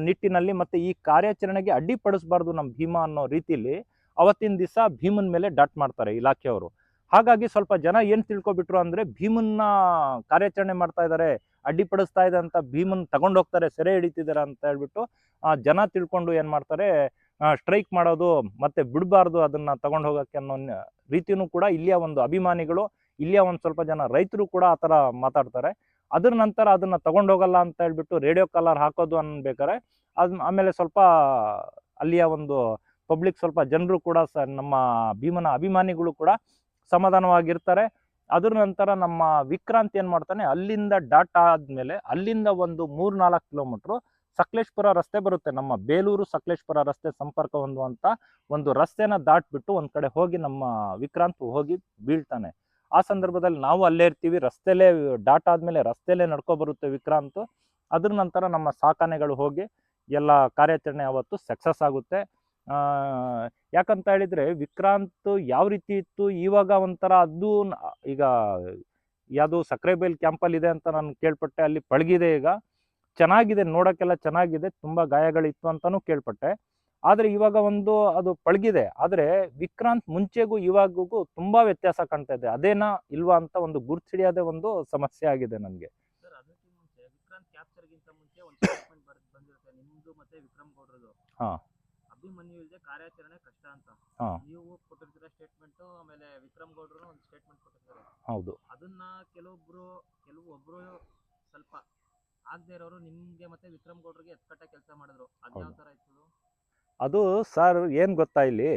A: ನಿಟ್ಟಿನಲ್ಲಿ ಮತ್ತೆ ಈ ಕಾರ್ಯಾಚರಣೆಗೆ ಅಡ್ಡಿಪಡಿಸಬಾರ್ದು ನಮ್ಮ ಭೀಮ ಅನ್ನೋ ರೀತಿಲಿ ಅವತ್ತಿನ ದಿವಸ ಭೀಮನ್ ಮೇಲೆ ಡಾಟ್ ಮಾಡ್ತಾರೆ ಇಲಾಖೆಯವರು. ಹಾಗಾಗಿ ಸ್ವಲ್ಪ ಜನ ಏನು ತಿಳ್ಕೊಬಿಟ್ರು ಅಂದರೆ ಭೀಮನ್ನ ಕಾರ್ಯಾಚರಣೆ ಮಾಡ್ತಾ ಇದ್ದಾರೆ ಅಡ್ಡಿಪಡಿಸ್ತಾ ಇದೆ ಅಂತ ಭೀಮನ್ ತಗೊಂಡೋಗ್ತಾರೆ ಸೆರೆ ಹಿಡಿತಿದ್ದಾರೆ ಅಂತ ಹೇಳ್ಬಿಟ್ಟು ಆ, ಜನ ತಿಳ್ಕೊಂಡು ಏನು ಮಾಡ್ತಾರೆ ಸ್ಟ್ರೈಕ್ ಮಾಡೋದು ಮತ್ತೆ ಬಿಡಬಾರ್ದು ಅದನ್ನ ತಗೊಂಡು ಹೋಗೋಕ್ಕೆ ಅನ್ನೋ ರೀತಿಯೂ ಕೂಡ ಇಲ್ಲಿಯ ಒಂದು ಅಭಿಮಾನಿಗಳು ಇಲ್ಲಿಯ ಒಂದು ಸ್ವಲ್ಪ ಜನ ರೈತರು ಕೂಡ ಆ ಥರ ಮಾತಾಡ್ತಾರೆ. ಅದ್ರ ನಂತರ ಅದನ್ನ ತಗೊಂಡು ಹೋಗಲ್ಲ ಅಂತ ಹೇಳ್ಬಿಟ್ಟು ರೇಡಿಯೋ ಕಾಲರ್ ಹಾಕೋದು ಅನ್ಬೇಕಾರೆ ಅದ್ ಆಮೇಲೆ ಸ್ವಲ್ಪ ಅಲ್ಲಿಯ ಒಂದು ಪಬ್ಲಿಕ್ ಸ್ವಲ್ಪ ಜನರು ಕೂಡ ಸ ನಮ್ಮ ಭೀಮನ ಅಭಿಮಾನಿಗಳು ಕೂಡ ಸಮಾಧಾನವಾಗಿರ್ತಾರೆ. ಅದ್ರ ನಂತರ ನಮ್ಮ ವಿಕ್ರಾಂತ್ ಏನು ಮಾಡ್ತಾನೆ, ಅಲ್ಲಿಂದ ಡಾಟ್ ಆದಮೇಲೆ ಅಲ್ಲಿಂದ ಒಂದು ಮೂರು ನಾಲ್ಕು ಕಿಲೋಮೀಟ್ರು ಸಕಲೇಶ್ಪುರ ರಸ್ತೆ ಬರುತ್ತೆ. ನಮ್ಮ ಬೇಲೂರು ಸಕಲೇಶ್ಪುರ ರಸ್ತೆ ಸಂಪರ್ಕ ಹೊಂದುವಂಥ ಒಂದು ರಸ್ತೆನ ದಾಟ್ಬಿಟ್ಟು ಒಂದು ಕಡೆ ಹೋಗಿ ನಮ್ಮ ವಿಕ್ರಾಂತ್ ಹೋಗಿ ಬೀಳ್ತಾನೆ. ಆ ಸಂದರ್ಭದಲ್ಲಿ ನಾವು ಅಲ್ಲೇ ಇರ್ತೀವಿ. ರಸ್ತೆಲೇ ಡಾಟ್ ಆದಮೇಲೆ ರಸ್ತೆಲೇ ನಡ್ಕೊ ಬರುತ್ತೆ ವಿಕ್ರಾಂತ್. ಅದ್ರ ನಂತರ ನಮ್ಮ ಸಾಕಾನೆಗಳು ಹೋಗಿ ಎಲ್ಲ ಕಾರ್ಯಾಚರಣೆ ಅವತ್ತು ಸಕ್ಸಸ್ ಆಗುತ್ತೆ. ಯಾಕಂತ ಹೇಳಿದ್ರೆ ವಿಕ್ರಾಂತ್ ಯಾವ ರೀತಿ ಇತ್ತು? ಇವಾಗ ಒಂಥರ ಅದು ಈಗ ಯಾವುದು ಸಕ್ರೆಬೈಲ್ ಕ್ಯಾಂಪಲ್ಲಿ ಇದೆ ಅಂತ ನಾನು ಕೇಳ್ಪಟ್ಟೆ ಅಲ್ಲಿ ಪಳಗಿದೆ ಈಗ. ಚೆನ್ನಾಗಿದೆ ನೋಡೋಕ್ಕೆಲ್ಲ ಚೆನ್ನಾಗಿದೆ ತುಂಬ ಗಾಯಗಳಿತ್ತು ಅಂತಲೂ ಕೇಳ್ಪಟ್ಟೆ. ಆದರೆ ಇವಾಗ ಒಂದು ಅದು ಪಳಗಿದೆ. ಆದರೆ ವಿಕ್ರಾಂತ್ ಮುಂಚೆಗೂ ಇವಾಗೂ ತುಂಬ ವ್ಯತ್ಯಾಸ ಕಾಣ್ತಾ ಇದೆ. ಅದೇನಾ ಇಲ್ವಾ ಅಂತ ಒಂದು ಗುರ್ತಿಡಿಯೋದೇ ಒಂದು ಸಮಸ್ಯೆ ಆಗಿದೆ ನನಗೆ. ಹಾ.
C: ಅಭಿಮನ್ಯು ಇಲ್ಲದೆ ಕಾರ್ಯಾಚರಣೆ ಕಷ್ಟ ಅಂತ.
A: ಹಾ.
C: ನೀವು ಕೊಟ್ಟಿರ್ತೀರ ಸ್ಟೇಟ್ಮೆಂಟ್ ಆಮೇಲೆ ವಿಕ್ರಮ್ ಗೌಡ್ರು ಒಂದು ಸ್ಟೇಟ್ಮೆಂಟ್ ಕೊಟ್ಟಿರ್ತಾರೆ.
A: ಹೌದು.
C: ಅದನ್ನ ಕೆಲವೊಬ್ರು ಕೆಲವು ಒಬ್ರು ಸ್ವಲ್ಪ ಆಗದೆ ಇರೋರು ನಿಮ್ಗೆ ಮತ್ತೆ ವಿಕ್ರಮ್ ಗೌಡ್ರಿಗೆ ಎತ್ಕಟ್ಟ ಕೆಲಸ ಮಾಡಿದ್ರು. ಅದು ಯಾವ
A: ಹೌದು.
C: ತರ ಇತ್ತು
A: ಅದು ಸರ್ ಏನು ಗೊತ್ತಾ ಇಲ್ಲಿ?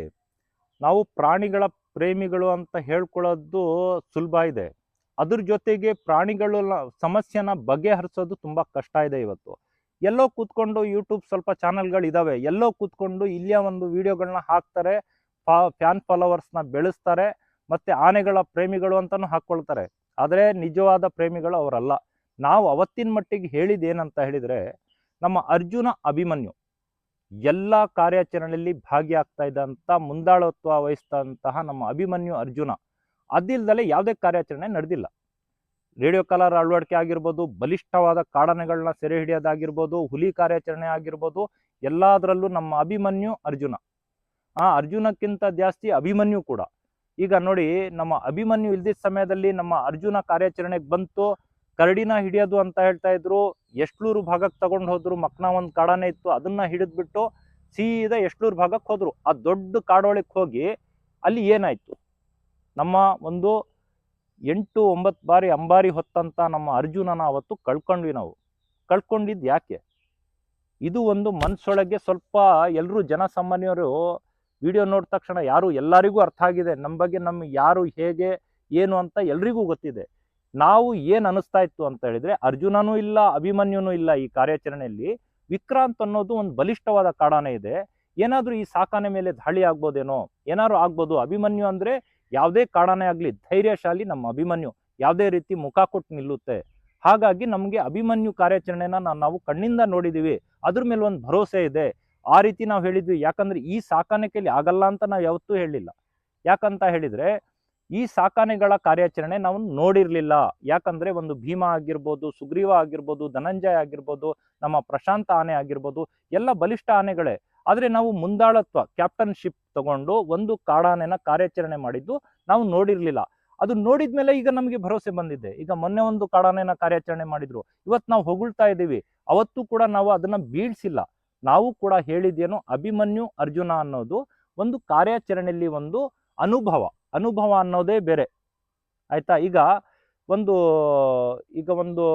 A: ನಾವು ಪ್ರಾಣಿಗಳ ಪ್ರೇಮಿಗಳು ಅಂತ ಹೇಳ್ಕೊಳ್ಳೋದು ಸುಲಭ ಇದೆ. ಅದ್ರ ಜೊತೆಗೆ ಪ್ರಾಣಿಗಳ ಸಮಸ್ಯೆನ ಬಗೆಹರಿಸೋದು ತುಂಬ ಕಷ್ಟ ಇದೆ ಇವತ್ತು. ಎಲ್ಲೋ ಕೂತ್ಕೊಂಡು ಯೂಟ್ಯೂಬ್ ಸ್ವಲ್ಪ ಚಾನೆಲ್ಗಳು ಇದಾವೆ. ಎಲ್ಲೋ ಕೂತ್ಕೊಂಡು ಇಲ್ಲಿಯ ಒಂದು ವಿಡಿಯೋಗಳನ್ನ ಹಾಕ್ತಾರೆ, ಫಾ ಫ್ಯಾನ್ ಫಾಲೋವರ್ಸ್ನ ಬೆಳೆಸ್ತಾರೆ, ಮತ್ತು ಆನೆಗಳ ಪ್ರೇಮಿಗಳು ಅಂತಲೂ ಹಾಕ್ಕೊಳ್ತಾರೆ. ಆದರೆ ನಿಜವಾದ ಪ್ರೇಮಿಗಳು ಅವರಲ್ಲ. ನಾವು ಅವತ್ತಿನ ಮಟ್ಟಿಗೆ ಹೇಳಿದೇನಂತ ಹೇಳಿದರೆ, ನಮ್ಮ ಅರ್ಜುನ ಅಭಿಮನ್ಯು ಎಲ್ಲ ಕಾರ್ಯಾಚರಣೆಯಲ್ಲಿ ಭಾಗಿಯಾಗ್ತಾ ಇದ್ದಂಥ ಮುಂದಾಳತ್ವ ವಹಿಸಿದಂತಹ ನಮ್ಮ ಅಭಿಮನ್ಯು ಅರ್ಜುನ. ಅದಿಲ್ದಲೆ ಯಾವುದೇ ಕಾರ್ಯಾಚರಣೆ ನಡೆದಿಲ್ಲ. ರೇಡಿಯೋ ಕಾಲರ್ ಅಳವಡಿಕೆ ಆಗಿರ್ಬೋದು, ಬಲಿಷ್ಠವಾದ ಕಾಡನೆಗಳನ್ನ ಸೆರೆ ಹಿಡಿಯೋದಾಗಿರ್ಬೋದು, ಹುಲಿ ಕಾರ್ಯಾಚರಣೆ ಆಗಿರ್ಬೋದು, ಎಲ್ಲದರಲ್ಲೂ ನಮ್ಮ ಅಭಿಮನ್ಯು ಅರ್ಜುನ. ಆ ಅರ್ಜುನಕ್ಕಿಂತ ಜಾಸ್ತಿ ಅಭಿಮನ್ಯು ಕೂಡ. ಈಗ ನೋಡಿ, ನಮ್ಮ ಅಭಿಮನ್ಯು ಇಲ್ದಿದ್ದ ಸಮಯದಲ್ಲಿ ನಮ್ಮ ಅರ್ಜುನ ಕಾರ್ಯಾಚರಣೆಗೆ ಬಂತು, ಕರಡಿನ ಹಿಡಿಯೋದು ಅಂತ ಹೇಳ್ತಾ ಇದ್ರು ಎಷ್ಟ್ಲೂರು ಭಾಗಕ್ಕೆ ತಗೊಂಡು ಹೋದ್ರು, ಮಕ್ನ ಒಂದು ಕಾಡಾನೆ ಇತ್ತು, ಅದನ್ನ ಹಿಡಿದ್ಬಿಟ್ಟು ಸೀದಾ ಎಷ್ಟ್ಲೂರು ಭಾಗಕ್ಕೆ ಹೋದ್ರು. ಆ ದೊಡ್ಡ ಕಾಡೊಳಕ್ಕೆ ಹೋಗಿ ಅಲ್ಲಿ ಏನಾಯ್ತು? ನಮ್ಮ ಒಂದು ಎಂಟು, ಒಂಬತ್ತು ಬಾರಿ ಅಂಬಾರಿ ಹೊತ್ತಂತ ನಮ್ಮ ಅರ್ಜುನನ ಅವತ್ತು ಕಳ್ಕೊಂಡ್ವಿ ನಾವು. ಕಳ್ಕೊಂಡಿದ್ದು ಯಾಕೆ? ಇದು ಒಂದು ಮನಸ್ಸೊಳಗೆ ಸ್ವಲ್ಪ ಎಲ್ಲರೂ ಜನಸಾಮಾನ್ಯರು ವಿಡಿಯೋ ನೋಡಿದ ತಕ್ಷಣ ಯಾರು ಎಲ್ಲರಿಗೂ ಅರ್ಥ ಆಗಿದೆ. ನಮ್ಮ ಬಗ್ಗೆ ನಮ್ಗೆ ಯಾರು ಹೇಗೆ, ಏನು ಅಂತ ಎಲ್ರಿಗೂ ಗೊತ್ತಿದೆ. ನಾವು ಏನು ಅನಿಸ್ತಾ ಇತ್ತು ಅಂತ ಹೇಳಿದ್ರೆ ಅರ್ಜುನನೂ ಇಲ್ಲ, ಅಭಿಮನ್ಯುನೂ ಇಲ್ಲ ಈ ಕಾರ್ಯಾಚರಣೆಯಲ್ಲಿ. ವಿಕ್ರಾಂತ್ ಅನ್ನೋದು ಒಂದು ಬಲಿಷ್ಠವಾದ ಕಾಡಾನೆ ಇದೆ. ಏನಾದರೂ ಈ ಸಾಕಾನೆ ಮೇಲೆ ದಾಳಿ ಆಗ್ಬೋದೇನೋ? ಏನಾದ್ರು ಆಗ್ಬೋದು? ಅಭಿಮನ್ಯು ಅಂದರೆ ಯಾವುದೇ ಕಾರಣನೇ ಆಗಲಿ ಧೈರ್ಯಶಾಲಿ ನಮ್ಮ ಅಭಿಮನ್ಯು ಯಾವುದೇ ರೀತಿ ಮುಖ ಕೊಟ್ಟು ನಿಲ್ಲುತ್ತೆ. ಹಾಗಾಗಿ ನಮಗೆ ಅಭಿಮನ್ಯು ಕಾರ್ಯಾಚರಣೆನ ನಾವು ಕಣ್ಣಿಂದ ನೋಡಿದ್ದೀವಿ ಅದ್ರ ಮೇಲೆ ಒಂದು ಭರವಸೆ ಇದೆ. ಆ ರೀತಿ ನಾವು ಹೇಳಿದ್ವಿ. ಯಾಕಂದ್ರೆ ಈ ಸಾಕಾಣಿಕೆಯಲ್ಲಿ ಆಗಲ್ಲ ಅಂತ ನಾವು ಯಾವತ್ತೂ ಹೇಳಿಲ್ಲ. ಯಾಕಂತ ಹೇಳಿದ್ರೆ ಈ ಸಾಕಾನೆಗಳ ಕಾರ್ಯಾಚರಣೆ ನಾವು ನೋಡಿರಲಿಲ್ಲ. ಯಾಕಂದ್ರೆ ಒಂದು ಭೀಮ ಆಗಿರ್ಬೋದು, ಸುಗ್ರೀವ ಆಗಿರ್ಬೋದು, ಧನಂಜಯ ಆಗಿರ್ಬೋದು, ನಮ್ಮ ಪ್ರಶಾಂತ ಆನೆ ಆಗಿರ್ಬೋದು, ಎಲ್ಲ ಬಲಿಷ್ಠ ಆನೆಗಳೇ. ಆದರೆ ನಾವು ಮುಂದಾಳತ್ವ ಕ್ಯಾಪ್ಟನ್ಶಿಪ್ ತಗೊಂಡು ಒಂದು ಕಾಡಾನೆನ ಕಾರ್ಯಾಚರಣೆ ಮಾಡಿದ್ದು ನಾವು ನೋಡಿರಲಿಲ್ಲ. ಅದು ನೋಡಿದ ಮೇಲೆ ಈಗ ನಮಗೆ ಭರವಸೆ ಬಂದಿದೆ. ಈಗ ಮೊನ್ನೆ ಒಂದು ಕಾಡಾನೆನ ಕಾರ್ಯಾಚರಣೆ ಮಾಡಿದ್ರು. ಇವತ್ತು ನಾವು ಹೊಗಳ್ತಾ ಇದ್ದೀವಿ. ಅವತ್ತು ಕೂಡ ನಾವು ಅದನ್ನ ಬೀಳ್ಸಿಲ್ಲ. ನಾವು ಕೂಡ ಹೇಳಿದ್ದೇನು ಅಭಿಮನ್ಯು, ಅರ್ಜುನ ಅನ್ನೋದು ಒಂದು ಕಾರ್ಯಾಚರಣೆಯಲ್ಲಿ ಒಂದು ಅನುಭವ. ಅನುಭವ ಅನ್ನೋದೇ ಬೇರೆ. ಆಯ್ತಾ? ಈಗ ಒಂದು ಈಗ ಒಂದು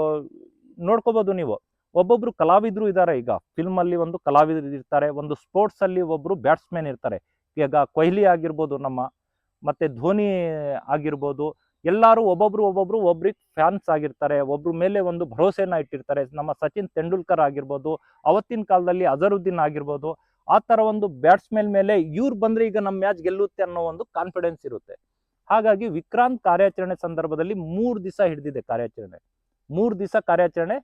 A: ನೋಡ್ಕೋಬೋದು ನೀವು. ಒಬ್ಬೊಬ್ರು ಕಲಾವಿದರು ಇದ್ದಾರೆ ಈಗ ಫಿಲ್ಮ್ ಅಲ್ಲಿ ಒಂದು ಕಲಾವಿದರು ಇರ್ತಾರೆ, ಒಂದು ಸ್ಪೋರ್ಟ್ಸ್ ಅಲ್ಲಿ ಒಬ್ಬರು ಬ್ಯಾಟ್ಸ್ಮನ್ ಇರ್ತಾರೆ. ಈಗ ಕೊಹ್ಲಿ ಆಗಿರ್ಬೋದು ನಮ್ಮ, ಮತ್ತೆ ಧೋನಿ ಆಗಿರ್ಬೋದು, ಎಲ್ಲರೂ ಒಬ್ಬೊಬ್ರು ಒಬ್ಬೊಬ್ರು ಒಬ್ರಿಗೆ ಫ್ಯಾನ್ಸ್ ಆಗಿರ್ತಾರೆ. ಒಬ್ರ ಮೇಲೆ ಒಂದು ಭರವಸೆನ ಇಟ್ಟಿರ್ತಾರೆ. ನಮ್ಮ ಸಚಿನ್ ತೆಂಡೂಲ್ಕರ್ ಆಗಿರ್ಬೋದು, ಅವತ್ತಿನ ಕಾಲದಲ್ಲಿ ಅಜರುದ್ದೀನ್ ಆಗಿರ್ಬೋದು, ಆ ಥರ ಒಂದು ಬ್ಯಾಟ್ಸ್ಮನ್ ಮೇಲೆ ಇವ್ರು ಬಂದ್ರೆ ಈಗ ನಮ್ಮ ಮ್ಯಾಚ್ ಗೆಲ್ಲುತ್ತೆ ಅನ್ನೋ ಒಂದು ಕಾನ್ಫಿಡೆನ್ಸ್ ಇರುತ್ತೆ. ಹಾಗಾಗಿ ವಿಕ್ರಾಂತ್ ಕಾರ್ಯಾಚರಣೆ ಸಂದರ್ಭದಲ್ಲಿ ಮೂರು ದಿವಸ ಹಿಡಿದಿದೆ ಕಾರ್ಯಾಚರಣೆ. ಮೂರು ದಿವಸ ಕಾರ್ಯಾಚರಣೆ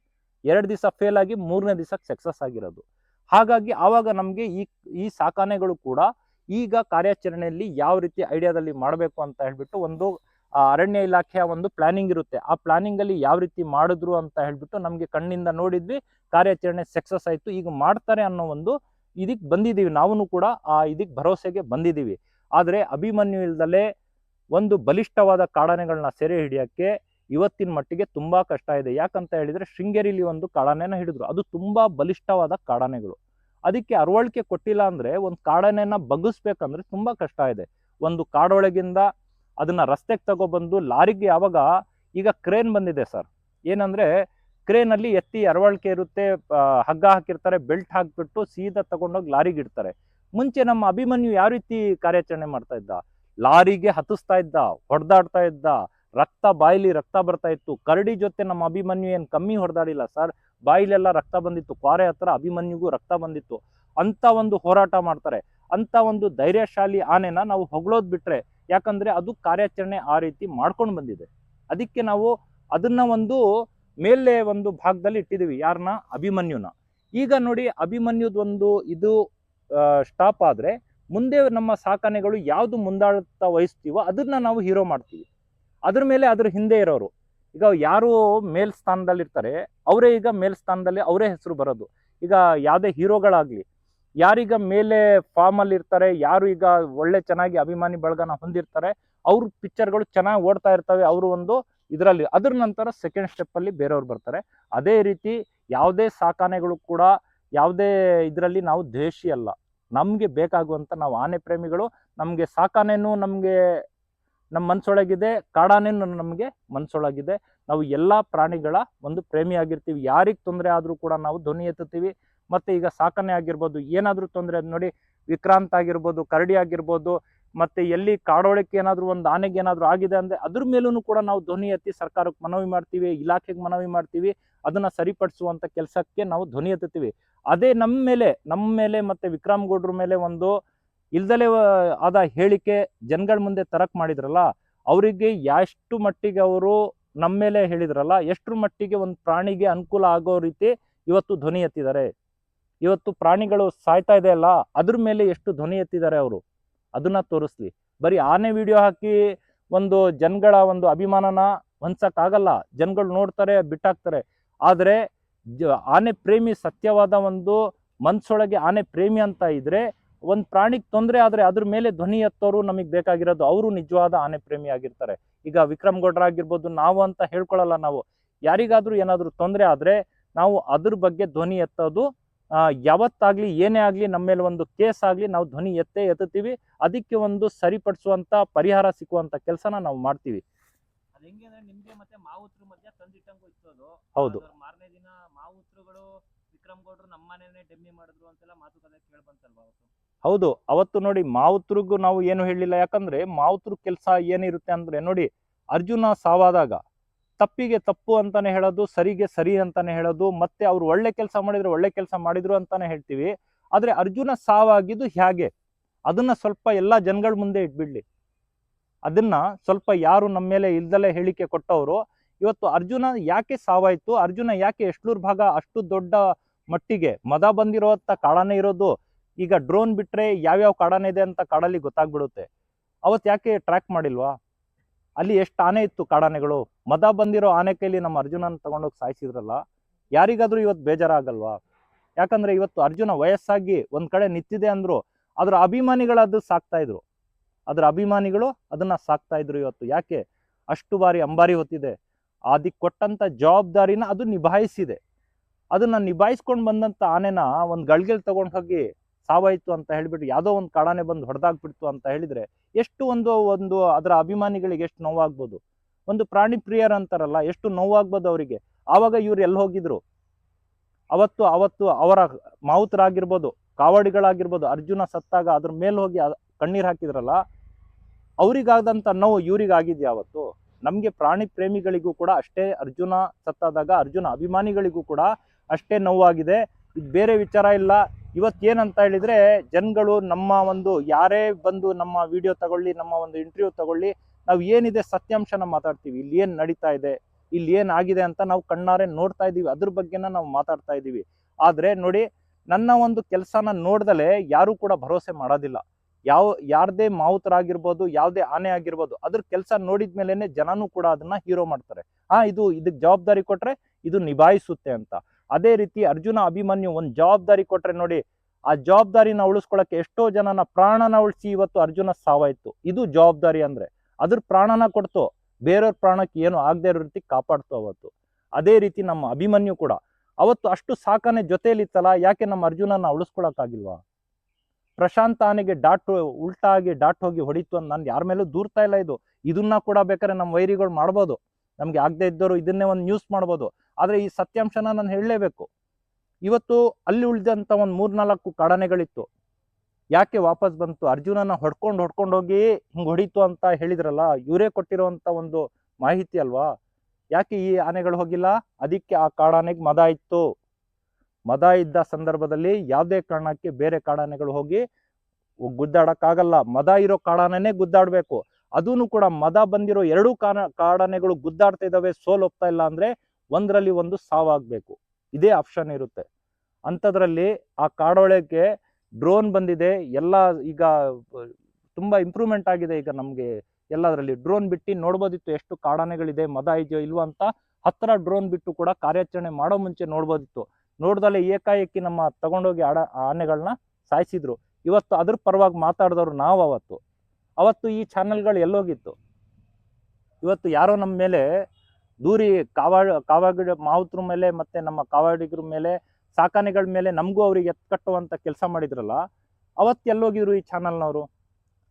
A: ಎರಡು ದಿವಸ ಫೇಲ್ ಆಗಿ ಮೂರನೇ ದಿವಸ ಸಕ್ಸಸ್ ಆಗಿರೋದು. ಹಾಗಾಗಿ ಆವಾಗ ನಮಗೆ ಈ ಈ ಸಾಕಾನೆಗಳು ಕೂಡ ಈಗ ಕಾರ್ಯಾಚರಣೆಯಲ್ಲಿ ಯಾವ ರೀತಿ ಐಡಿಯಾದಲ್ಲಿ ಮಾಡಬೇಕು ಅಂತ ಹೇಳ್ಬಿಟ್ಟು ಒಂದು ಅರಣ್ಯ ಇಲಾಖೆಯ ಒಂದು ಪ್ಲಾನಿಂಗ್ ಇರುತ್ತೆ. ಆ ಪ್ಲಾನಿಂಗ್ ಅಲ್ಲಿ ಯಾವ ರೀತಿ ಮಾಡಿದ್ರು ಅಂತ ಹೇಳ್ಬಿಟ್ಟು ನಮಗೆ ಕಣ್ಣಿಂದ ನೋಡಿದ್ವಿ, ಕಾರ್ಯಾಚರಣೆ ಸಕ್ಸಸ್ ಆಯಿತು, ಈಗ ಮಾಡ್ತಾರೆ ಅನ್ನೋ ಒಂದು ಇದಕ್ಕೆ ಬಂದಿದ್ದೀವಿ. ನಾವು ಕೂಡ ಆ ಇದಕ್ಕೆ ಭರವಸೆಗೆ ಬಂದಿದ್ದೀವಿ. ಆದರೆ ಅಭಿಮನ್ಯು ಇಲ್ದಲೇ ಒಂದು ಬಲಿಷ್ಠವಾದ ಕಾಡಾನೆಗಳನ್ನ ಸೆರೆ ಹಿಡಿಯೋಕ್ಕೆ ಇವತ್ತಿನ ಮಟ್ಟಿಗೆ ತುಂಬಾ ಕಷ್ಟ ಇದೆ. ಯಾಕಂತ ಹೇಳಿದ್ರೆ ಶೃಂಗೇರಿಲಿ ಒಂದು ಕಾಡಾನೆನ ಹಿಡಿದ್ರು. ಅದು ತುಂಬಾ ಬಲಿಷ್ಠವಾದ ಕಾಡಾನೆಗಳು. ಅದಕ್ಕೆ ಅರವಳಿಕೆ ಕೊಟ್ಟಿಲ್ಲ ಅಂದ್ರೆ ಒಂದು ಕಾಡಾನೆನ ಬಗ್ಗಿಸ್ಬೇಕಂದ್ರೆ ತುಂಬಾ ಕಷ್ಟ ಇದೆ. ಒಂದು ಕಾಡೊಳಗಿಂದ ಅದನ್ನ ರಸ್ತೆಗೆ ತಗೊಬಂದು ಲಾರಿಗೆ ಯಾವಾಗ ಈಗ ಕ್ರೇನ್ ಬಂದಿದೆ ಸರ್. ಏನಂದ್ರೆ ಕ್ರೇನಲ್ಲಿ ಎತ್ತಿ ಅರವಳಿಕೆ ಇರುತ್ತೆ ಹಗ್ಗ ಹಾಕಿರ್ತಾರೆ, ಬೆಲ್ಟ್ ಹಾಕ್ಬಿಟ್ಟು ಸೀದಾ ತಗೊಂಡೋಗಿ ಲಾರಿಗೆ ಇಡ್ತಾರೆ. ಮುಂಚೆ ನಮ್ಮ ಅಭಿಮನ್ಯು ಯಾವ ರೀತಿ ಕಾರ್ಯಾಚರಣೆ ಮಾಡ್ತಾ ಇದ್ದ? ಲಾರಿಗೆ ಹತ್ತಿಸ್ತಾ ಇದ್ದ, ಹೊಡೆದಾಡ್ತಾ ಇದ್ದ ರಕ್ತ ಬಾಯಿಲಿ ರಕ್ತ ಬರ್ತಾ ಇತ್ತು. ಕರಡಿ ಜೊತೆ ನಮ್ಮ ಅಭಿಮನ್ಯು ಏನು ಕಮ್ಮಿ ಹೊಡೆದಾಡಿಲ್ಲ ಸರ್ ಬಾಯಿಲೆಲ್ಲ ರಕ್ತ ಬಂದಿತ್ತು. ಕ್ವಾರೆ ಹತ್ರ ಅಭಿಮನ್ಯುಗೂ ರಕ್ತ ಬಂದಿತ್ತು. ಅಂತ ಒಂದು ಹೋರಾಟ ಮಾಡ್ತಾರೆ. ಅಂತ ಒಂದು ಧೈರ್ಯಶಾಲಿ ಆನೆನ ನಾವು ಹೊಗಳೋದ್ ಬಿಟ್ರೆ ಯಾಕಂದ್ರೆ ಅದು ಕಾರ್ಯಾಚರಣೆ ಆ ರೀತಿ ಮಾಡ್ಕೊಂಡು ಬಂದಿದೆ. ಅದಕ್ಕೆ ನಾವು ಅದನ್ನ ಒಂದು ಮೇಲೆ ಒಂದು ಭಾಗದಲ್ಲಿ ಇಟ್ಟಿದ್ದೀವಿ. ಯಾರನ್ನ ಅಭಿಮನ್ಯುನ. ಈಗ ನೋಡಿ ಅಭಿಮನ್ಯುದ್ ಒಂದು ಇದು ಸ್ಟಾಪ್ ಆದ್ರೆ ಮುಂದೆ ನಮ್ಮ ಸಾಕನೆಗಳು ಯಾವುದು ಮುಂದಾಡುತ್ತಾ ವಹಿಸ್ತೀವೋ ಅದನ್ನ ನಾವು ಹೀರೋ ಮಾಡ್ತೀವಿ. ಅದ್ರ ಮೇಲೆ ಅದ್ರ ಹಿಂದೆ ಇರೋರು. ಈಗ ಯಾರು ಮೇಲ್ ಸ್ಥಾನದಲ್ಲಿ ಇರ್ತಾರೆ ಅವರೇ ಈಗ ಮೇಲ್ ಸ್ಥಾನದಲ್ಲಿ ಅವರೇ ಹೆಸರು ಬರೋದು. ಈಗ ಯಾವುದೇ ಹೀರೋಗಳಾಗಲಿ, ಯಾರೀಗ ಮೇಲೆ ಫಾರ್ಮ್ ಅಲ್ಲಿ ಇರ್ತಾರೆ ಯಾರು ಈಗ ಒಳ್ಳೆ ಚೆನ್ನಾಗಿ ಅಭಿಮಾನಿ ಬಳಗನ ಹೊಂದಿರ್ತಾರೆ, ಅವ್ರ ಪಿಕ್ಚರ್ಗಳು ಚೆನ್ನಾಗಿ ಓಡ್ತಾ ಇರ್ತವೆ, ಅವರು ಒಂದು ಇದರಲ್ಲಿ. ಅದ್ರ ನಂತರ ಸೆಕೆಂಡ್ ಸ್ಟೆಪ್ ಅಲ್ಲಿ ಬೇರೆಯವ್ರು ಬರ್ತಾರೆ. ಅದೇ ರೀತಿ ಯಾವುದೇ ಸಾಕಾನೆಗಳು ಕೂಡ ಯಾವುದೇ ಇದರಲ್ಲಿ ನಾವು ದ್ವೇಷಿ ಅಲ್ಲ. ನಮಗೆ ಬೇಕಾಗುವಂಥ ನಾವು ಆನೆ ಪ್ರೇಮಿಗಳು, ನಮಗೆ ಸಾಕಾನೆನೂ ನಮಗೆ ನಮ್ಮ ಮನಸ್ಸೊಳಗಿದೆ ಕಾಡಾನೆನೂ ನಮಗೆ ಮನಸ್ಸೊಳಗಿದೆ ನಾವು ಎಲ್ಲ ಪ್ರಾಣಿಗಳ ಒಂದು ಪ್ರೇಮಿ ಆಗಿರ್ತೀವಿ ಯಾರಿಗೆ ತೊಂದರೆ ಆದರೂ ಕೂಡ ನಾವು ಧ್ವನಿ ಎತ್ತುತ್ತೀವಿ. ಮತ್ತೆ ಈಗ ಸಾಕಣೆ ಆಗಿರ್ಬೋದು, ಏನಾದರೂ ತೊಂದರೆ ನೋಡಿ, ವಿಕ್ರಾಂತ್ ಆಗಿರ್ಬೋದು, ಕರಡಿ ಆಗಿರ್ಬೋದು, ಮತ್ತೆ ಎಲ್ಲಿ ಕಾಡೋಳಕ್ಕೆ ಏನಾದರೂ ಒಂದು ಆನೆಗೆ ಏನಾದರೂ ಆಗಿದೆ ಅಂದರೆ ಅದ್ರ ಮೇಲೂ ಕೂಡ ನಾವು ಧ್ವನಿ ಎತ್ತಿ ಸರ್ಕಾರಕ್ಕೆ ಮನವಿ ಮಾಡ್ತೀವಿ, ಇಲಾಖೆಗೆ ಮನವಿ ಮಾಡ್ತೀವಿ. ಅದನ್ನು ಸರಿಪಡಿಸುವಂಥ ಕೆಲಸಕ್ಕೆ ನಾವು ಧ್ವನಿ ಎತ್ತುತ್ತೀವಿ. ಅದೇ ನಮ್ಮ ಮೇಲೆ ನಮ್ಮ ಮೇಲೆ ಮತ್ತು ವಿಕ್ರಮ್ ಗೌಡ್ರ ಮೇಲೆ ಒಂದು ಇಲ್ದಲೇ ಆದ ಹೇಳಿಕೆ ಜನಗಳ ಮುಂದೆ ತರಕ್ ಮಾಡಿದ್ರಲ್ಲ, ಅವರಿಗೆ ಎಷ್ಟು ಮಟ್ಟಿಗೆ ಅವರು ನಮ್ಮ ಮೇಲೆ ಹೇಳಿದ್ರಲ್ಲ, ಎಷ್ಟರ ಮಟ್ಟಿಗೆ ಒಂದು ಪ್ರಾಣಿಗೆ ಅನುಕೂಲ ಆಗೋ ರೀತಿ ಇವತ್ತು ಧ್ವನಿ ಎತ್ತಿದ್ದಾರೆ. ಇವತ್ತು ಪ್ರಾಣಿಗಳು ಸಾಯ್ತಾ ಇದೆ ಅಲ್ಲ, ಅದ್ರ ಮೇಲೆ ಎಷ್ಟು ಧ್ವನಿ ಎತ್ತಿದ್ದಾರೆ ಅವರು? ಅದನ್ನ ತೋರಿಸ್ಲಿ. ಬರೀ ಆನೆ ವಿಡಿಯೋ ಹಾಕಿ ಒಂದು ಜನಗಳ ಒಂದು ಅಭಿಮಾನನ ಹೊಂದ್ಸಕ್ಕಾಗಲ್ಲ ಜನಗಳು ನೋಡ್ತಾರೆ, ಬಿಟ್ಟಾಕ್ತಾರೆ. ಆದರೆ ಆನೆ ಪ್ರೇಮಿ ಸತ್ಯವಾದ ಒಂದು ಮನ್ಸೊಳಗೆ ಆನೆ ಪ್ರೇಮಿ ಅಂತ ಇದ್ರೆ ಒಂದು ಪ್ರಾಣಿಗೆ ತೊಂದರೆ ಆದರೆ ಅದ್ರ ಮೇಲೆ ಧ್ವನಿ ಎತ್ತೋರು ನಮಗೆ ಬೇಕಾಗಿರೋದು ಅವರು ನಿಜವಾದ ಆನೆ ಪ್ರೇಮಿ ಆಗಿರ್ತಾರೆ. ಈಗ ವಿಕ್ರಮ್ ಗೌಡ್ರ ಆಗಿರ್ಬೋದು ನಾವು ಅಂತ ಹೇಳ್ಕೊಳ್ಳಲ್ಲ ನಾವು. ಯಾರಿಗಾದ್ರೂ ಏನಾದರೂ ತೊಂದರೆ ಆದರೆ ನಾವು ಅದ್ರ ಬಗ್ಗೆ ಧ್ವನಿ ಎತ್ತೋದು ಯಾವತ್ತಾಗ್ಲಿ ಏನೇ ಆಗಲಿ ನಮ್ಮ ಮೇಲೆ ಒಂದು ಕೇಸ್ ಆಗಲಿ ನಾವು ಧ್ವನಿ ಎತ್ತೇ ಎತ್ತುತ್ತೀವಿ. ಅದಕ್ಕೆ ಒಂದು ಸರಿಪಡಿಸುವಂತ ಪರಿಹಾರ ಸಿಕ್ಕುವಂತ ಕೆಲಸನ ನಾವು ಮಾಡ್ತೀವಿ. ಹೌದು.
C: ಮಾರನೇ ದಿನ ಮಾವುತ್ರುಗಳು ವಿಕ್ರಮ್ ಗೌಡ್ರು ನಮ್ಮ ಮನೇನೆ ಡೆಮ್ಮಿ ಮಾಡಿದ್ರು ಅಂತೆಲ್ಲ ಮಾತುಕತೆ ಕೇಳಿ ಬಂತಲ್ವಾ ಅವತ್ತು?
A: ಹೌದು, ಅವತ್ತು ನೋಡಿ ಮಾವುತ್ರಿಗೂ ನಾವು ಏನು ಹೇಳಿಲ್ಲ ಯಾಕಂದ್ರೆ ಮಾವುತ್ರ ಕೆಲಸ ಏನಿರುತ್ತೆ ಅಂದ್ರೆ ನೋಡಿ ಅರ್ಜುನ ಸಾವಾದಾಗ ತಪ್ಪಿಗೆ ತಪ್ಪು ಅಂತಾನೆ ಹೇಳೋದು, ಸರಿಗೆ ಸರಿ ಅಂತಾನೆ ಹೇಳೋದು, ಮತ್ತೆ ಅವ್ರು ಒಳ್ಳೆ ಕೆಲಸ ಮಾಡಿದ್ರೆ ಒಳ್ಳೆ ಕೆಲಸ ಮಾಡಿದ್ರು ಅಂತಾನೆ ಹೇಳ್ತೀವಿ. ಆದ್ರೆ ಅರ್ಜುನ ಸಾವಾಗಿದ್ದು ಹೇಗೆ ಅದನ್ನ ಸ್ವಲ್ಪ ಎಲ್ಲ ಜನಗಳ ಮುಂದೆ ಇಟ್ಬಿಡ್ಲಿ. ಅದನ್ನ ಸ್ವಲ್ಪ ಯಾರು ನಮ್ಮ ಮೇಲೆ ಇಲ್ದಲೇ ಹೇಳಿಕೆ ಕೊಟ್ಟವರು, ಇವತ್ತು ಅರ್ಜುನ ಯಾಕೆ ಸಾವಾಯ್ತು, ಅರ್ಜುನ ಯಾಕೆ ಎಷ್ಟೂರ್ ಭಾಗ ಅಷ್ಟು ದೊಡ್ಡ ಮಟ್ಟಿಗೆ ಮದ ಬಂದಿರೋಂಥ ಕಾಳನೇ ಇರೋದು ಈಗ ಡ್ರೋನ್ ಬಿಟ್ಟರೆ ಯಾವ್ಯಾವ ಕಾಡಾನೆ ಇದೆ ಅಂತ ಕಾಡಲ್ಲಿ ಗೊತ್ತಾಗ್ಬಿಡುತ್ತೆ. ಅವತ್ತು ಯಾಕೆ ಟ್ರ್ಯಾಕ್ ಮಾಡಿಲ್ವಾ? ಅಲ್ಲಿ ಎಷ್ಟು ಆನೆ ಇತ್ತು ಕಾಡಾನೆಗಳು? ಮದ ಬಂದಿರೋ ಆನೆ ಕೈಲಿ ನಮ್ಮ ಅರ್ಜುನನ ತಗೊಂಡೋಗಿ ಸಾಯಿಸಿದ್ರಲ್ಲ, ಯಾರಿಗಾದ್ರೂ ಇವತ್ತು ಬೇಜಾರಾಗಲ್ವಾ? ಯಾಕಂದ್ರೆ ಇವತ್ತು ಅರ್ಜುನ ವಯಸ್ಸಾಗಿ ಒಂದ್ ಕಡೆ ನಿಂತಿದೆ ಅಂದ್ರು, ಅದ್ರ ಅಭಿಮಾನಿಗಳು ಅದು ಸಾಕ್ತಾ ಇದ್ರು. ಅದ್ರ ಅಭಿಮಾನಿಗಳು ಅದನ್ನ ಸಾಕ್ತಾ ಇದ್ರು ಇವತ್ತು. ಯಾಕೆ? ಅಷ್ಟು ಬಾರಿ ಅಂಬಾರಿ ಹೊತ್ತಿದೆ. ಅದಕ್ಕೆ ಕೊಟ್ಟಂತ ಜವಾಬ್ದಾರಿನ ಅದು ನಿಭಾಯಿಸಿದೆ. ಅದನ್ನ ನಿಭಾಯಿಸ್ಕೊಂಡು ಬಂದಂತ ಆನೆನ ಒಂದು ಗಳಿಗೆಲ್ ತಗೊಂಡು ಹೋಗಿ ಸಾವಾಯ್ತು ಅಂತ ಹೇಳಿಬಿಟ್ಟು ಯಾವುದೋ ಒಂದು ಕಾಡಾನೆ ಬಂದು ಹೊಡೆದಾಗ್ಬಿಡ್ತು ಅಂತ ಹೇಳಿದ್ರೆ ಎಷ್ಟು ಒಂದು ಒಂದು ಅದರ ಅಭಿಮಾನಿಗಳಿಗೆ ಎಷ್ಟು ನೋವಾಗ್ಬೋದು? ಒಂದು ಪ್ರಾಣಿ ಪ್ರಿಯರ್ ಅಂತಾರಲ್ಲ, ಎಷ್ಟು ನೋವಾಗ್ಬೋದು ಅವರಿಗೆ? ಆವಾಗ ಇವ್ರು ಎಲ್ಲಿ ಹೋಗಿದ್ರು? ಅವತ್ತು ಅವತ್ತು ಅವರ ಮಾವುತರಾಗಿರ್ಬೋದು, ಕಾವಾಡಿಗಳಾಗಿರ್ಬೋದು, ಅರ್ಜುನ ಸತ್ತಾಗ ಅದ್ರ ಮೇಲೆ ಹೋಗಿ ಕಣ್ಣೀರು ಹಾಕಿದ್ರಲ್ಲ ಅವರಿಗಾದಂಥ ನೋವು ಇವರಿಗಾಗಿದೆಯಾ ಅವತ್ತು? ನಮಗೆ ಪ್ರಾಣಿ ಪ್ರೇಮಿಗಳಿಗೂ ಕೂಡ ಅಷ್ಟೇ ಅರ್ಜುನ ಸತ್ತಾದಾಗ ಅರ್ಜುನ ಅಭಿಮಾನಿಗಳಿಗೂ ಕೂಡ ಅಷ್ಟೇ ನೋವಾಗಿದೆ. ಇದು ಬೇರೆ ವಿಚಾರ ಇಲ್ಲ. ಇವತ್ತೇನಂತ ಹೇಳಿದ್ರೆ ಜನಗಳು ನಮ್ಮ ಒಂದು, ಯಾರೇ ಬಂದು ನಮ್ಮ ವಿಡಿಯೋ ತಗೊಳ್ಳಿ, ನಮ್ಮ ಒಂದು ಇಂಟರ್ವ್ಯೂ ತಗೊಳ್ಳಿ, ನಾವು ಏನಿದೆ ಸತ್ಯಾಂಶನ ಮಾತಾಡ್ತೀವಿ. ಇಲ್ಲಿ ಏನು ನಡೀತಾ ಇದೆ, ಇಲ್ಲಿ ಏನಾಗಿದೆ ಅಂತ ನಾವು ಕಣ್ಣಾರೆ ನೋಡ್ತಾ ಇದ್ದೀವಿ. ಅದ್ರ ಬಗ್ಗೆನ ನಾವು ಮಾತಾಡ್ತಾ ಇದ್ದೀವಿ. ಆದರೆ ನೋಡಿ, ನನ್ನ ಒಂದು ಕೆಲಸನ ನೋಡ್ದಲೇ ಯಾರೂ ಕೂಡ ಭರೋಸೆ ಮಾಡೋದಿಲ್ಲ. ಯಾವ, ಯಾರದೇ ಮಾವುತರಾಗಿರ್ಬೋದು, ಯಾವುದೇ ಆನೆ ಆಗಿರ್ಬೋದು, ಅದ್ರ ಕೆಲಸ ನೋಡಿದ ಮೇಲೇ ಜನನೂ ಕೂಡ ಅದನ್ನ ಹೀರೋ ಮಾಡ್ತಾರೆ. ಆ, ಇದು ಇದಕ್ಕೆ ಜವಾಬ್ದಾರಿ ಕೊಟ್ರೆ ಇದು ನಿಭಾಯಿಸುತ್ತೆ ಅಂತ. ಅದೇ ರೀತಿ ಅರ್ಜುನ ಅಭಿಮನ್ಯು ಒಂದು ಜವಾಬ್ದಾರಿ ಕೊಟ್ರೆ ನೋಡಿ, ಆ ಜವಾಬ್ದಾರಿನ ಉಳಿಸ್ಕೊಳಕ್ಕೆ ಎಷ್ಟೋ ಜನನ ಪ್ರಾಣನ ಉಳಿಸಿ ಇವತ್ತು ಅರ್ಜುನ ಸಾವಾಯ್ತು. ಇದು ಜವಾಬ್ದಾರಿ ಅಂದ್ರೆ, ಅದ್ರ ಪ್ರಾಣನ ಕೊಡ್ತು, ಬೇರೆಯವ್ರ ಪ್ರಾಣಕ್ಕೆ ಏನು ಆಗದೆ ಇರೋ ರೀತಿ ಕಾಪಾಡ್ತು ಅವತ್ತು. ಅದೇ ರೀತಿ ನಮ್ಮ ಅಭಿಮನ್ಯು ಕೂಡ, ಅವತ್ತು ಅಷ್ಟು ಸಾಕನೆ ಜೊತೆಯಲ್ಲಿತ್ತಲ್ಲ, ಯಾಕೆ ನಮ್ಮ ಅರ್ಜುನನ ಉಳಿಸ್ಕೊಳಕ್ಕಾಗಿಲ್ವಾ? ಪ್ರಶಾಂತ ಆನೆಗೆ ಡಾಟ್ ಉಲ್ಟಾಗಿ ಡಾಟ್ ಹೋಗಿ ಹೊಡಿತು ಅಂತ ನಾನು ಯಾರ ಮೇಲೂ ದೂರ್ತಾ ಇಲ್ಲ ಇದು. ಇದನ್ನ ಕೂಡ ಬೇಕಾದ್ರೆ ನಮ್ಮ ವೈರಿಗಳು ಮಾಡ್ಬೋದು. ನಮ್ಗೆ ಆಗದೆ ಇದ್ದವರು ಇದನ್ನೇ ಒಂದು ನ್ಯೂಸ್ ಮಾಡ್ಬೋದು. ಆದ್ರೆ ಈ ಸತ್ಯಾಂಶನ ನಾನು ಹೇಳಲೇಬೇಕು. ಇವತ್ತು ಅಲ್ಲಿ ಉಳಿದಂತ ಒಂದು ಮೂರ್ನಾಲ್ಕು ಕಾಡನೆಗಳಿತ್ತು. ಯಾಕೆ ವಾಪಸ್ ಬಂತು? ಅರ್ಜುನನ ಹೊಡ್ಕೊಂಡು ಹೊಡ್ಕೊಂಡು ಹೋಗಿ ಹಿಂಗೆ ಹೊಡಿತು ಅಂತ ಹೇಳಿದ್ರಲ್ಲ, ಇವರೇ ಕೊಟ್ಟಿರುವಂಥ ಒಂದು ಮಾಹಿತಿ ಅಲ್ವಾ? ಯಾಕೆ ಈ ಆನೆಗಳು ಹೋಗಿಲ್ಲ? ಅದಕ್ಕೆ ಆ ಕಾಡಾನೆಗೆ ಮದ ಇತ್ತು. ಮದ ಇದ್ದ ಸಂದರ್ಭದಲ್ಲಿ ಯಾವುದೇ ಕಾರಣಕ್ಕೆ ಬೇರೆ ಕಾಡಾನೆಗಳು ಹೋಗಿ ಗುದ್ದಾಡಕ್ಕಾಗಲ್ಲ. ಮದ ಇರೋ ಕಾಡಾನೆನೇ ಗುದ್ದಾಡಬೇಕು. ಅದೂ ಕೂಡ ಮದ ಬಂದಿರೋ ಎರಡೂ ಕಾಡಾನೆಗಳು ಗುದ್ದಾಡ್ತಾ ಇದ್ದಾವೆ ಸೋಲ್ ಹೋಗ್ತಾ ಇಲ್ಲ ಅಂದ್ರೆ ಒಂದರಲ್ಲಿ ಒಂದು ಸಾವಾಗಬೇಕು. ಇದೇ ಆಪ್ಷನ್ ಇರುತ್ತೆ. ಅಂಥದ್ರಲ್ಲಿ ಆ ಕಾಡೊಳಗೆ ಡ್ರೋನ್ ಬಂದಿದೆ. ಎಲ್ಲ ಈಗ ತುಂಬ ತುಂಬಾ ಇಂಪ್ರೂವ್ಮೆಂಟ್ ಆಗಿದೆ ಈಗ ನಮಗೆ ಎಲ್ಲದರಲ್ಲಿ. ಡ್ರೋನ್ ಬಿಟ್ಟು ನೋಡ್ಬೋದಿತ್ತು ಎಷ್ಟು ಕಾಡಾನೆಗಳಿದೆ, ಮದ ಇದೆಯೋ ಇಲ್ವೋ ಅಂತ ಹತ್ತಿರ ಡ್ರೋನ್ ಬಿಟ್ಟು ಕೂಡ ಕಾರ್ಯಾಚರಣೆ ಮಾಡೋ ಮುಂಚೆ ನೋಡ್ಬೋದಿತ್ತು. ನೋಡ್ದಲೇ ಏಕಾಏಕಿ ನಮ್ಮ ತಗೊಂಡೋಗಿ ಆಡ ಆನೆಗಳನ್ನ ಸಾಯಿಸಿದ್ರು. ಇವತ್ತು ಅದ್ರ ಪರವಾಗಿ ಮಾತಾಡಿದವ್ರು ನಾವು ಅವತ್ತು. ಅವತ್ತು ಈ ಚಾನೆಲ್ಗಳು ಎಲ್ಲೋಗಿತ್ತು. ಇವತ್ತು ಯಾರೋ ನಮ್ಮ ಮೇಲೆ ದೂರಿ ಕಾವಾಡ ಕಾವಾಗಿಡ ಮಾವುತ್ರ ಮೇಲೆ ಮತ್ತೆ ನಮ್ಮ ಕಾವಾಡಿಗರ ಮೇಲೆ ಸಾಕಾನೆಗಳ ಮೇಲೆ ನಮಗೂ ಅವ್ರಿಗೆ ಎತ್ಕಟ್ಟುವಂತ ಕೆಲಸ ಮಾಡಿದ್ರಲ್ಲ, ಅವತ್ತು ಎಲ್ಲೋಗಿದ್ರು ಈ ಚಾನಲ್ನವರು?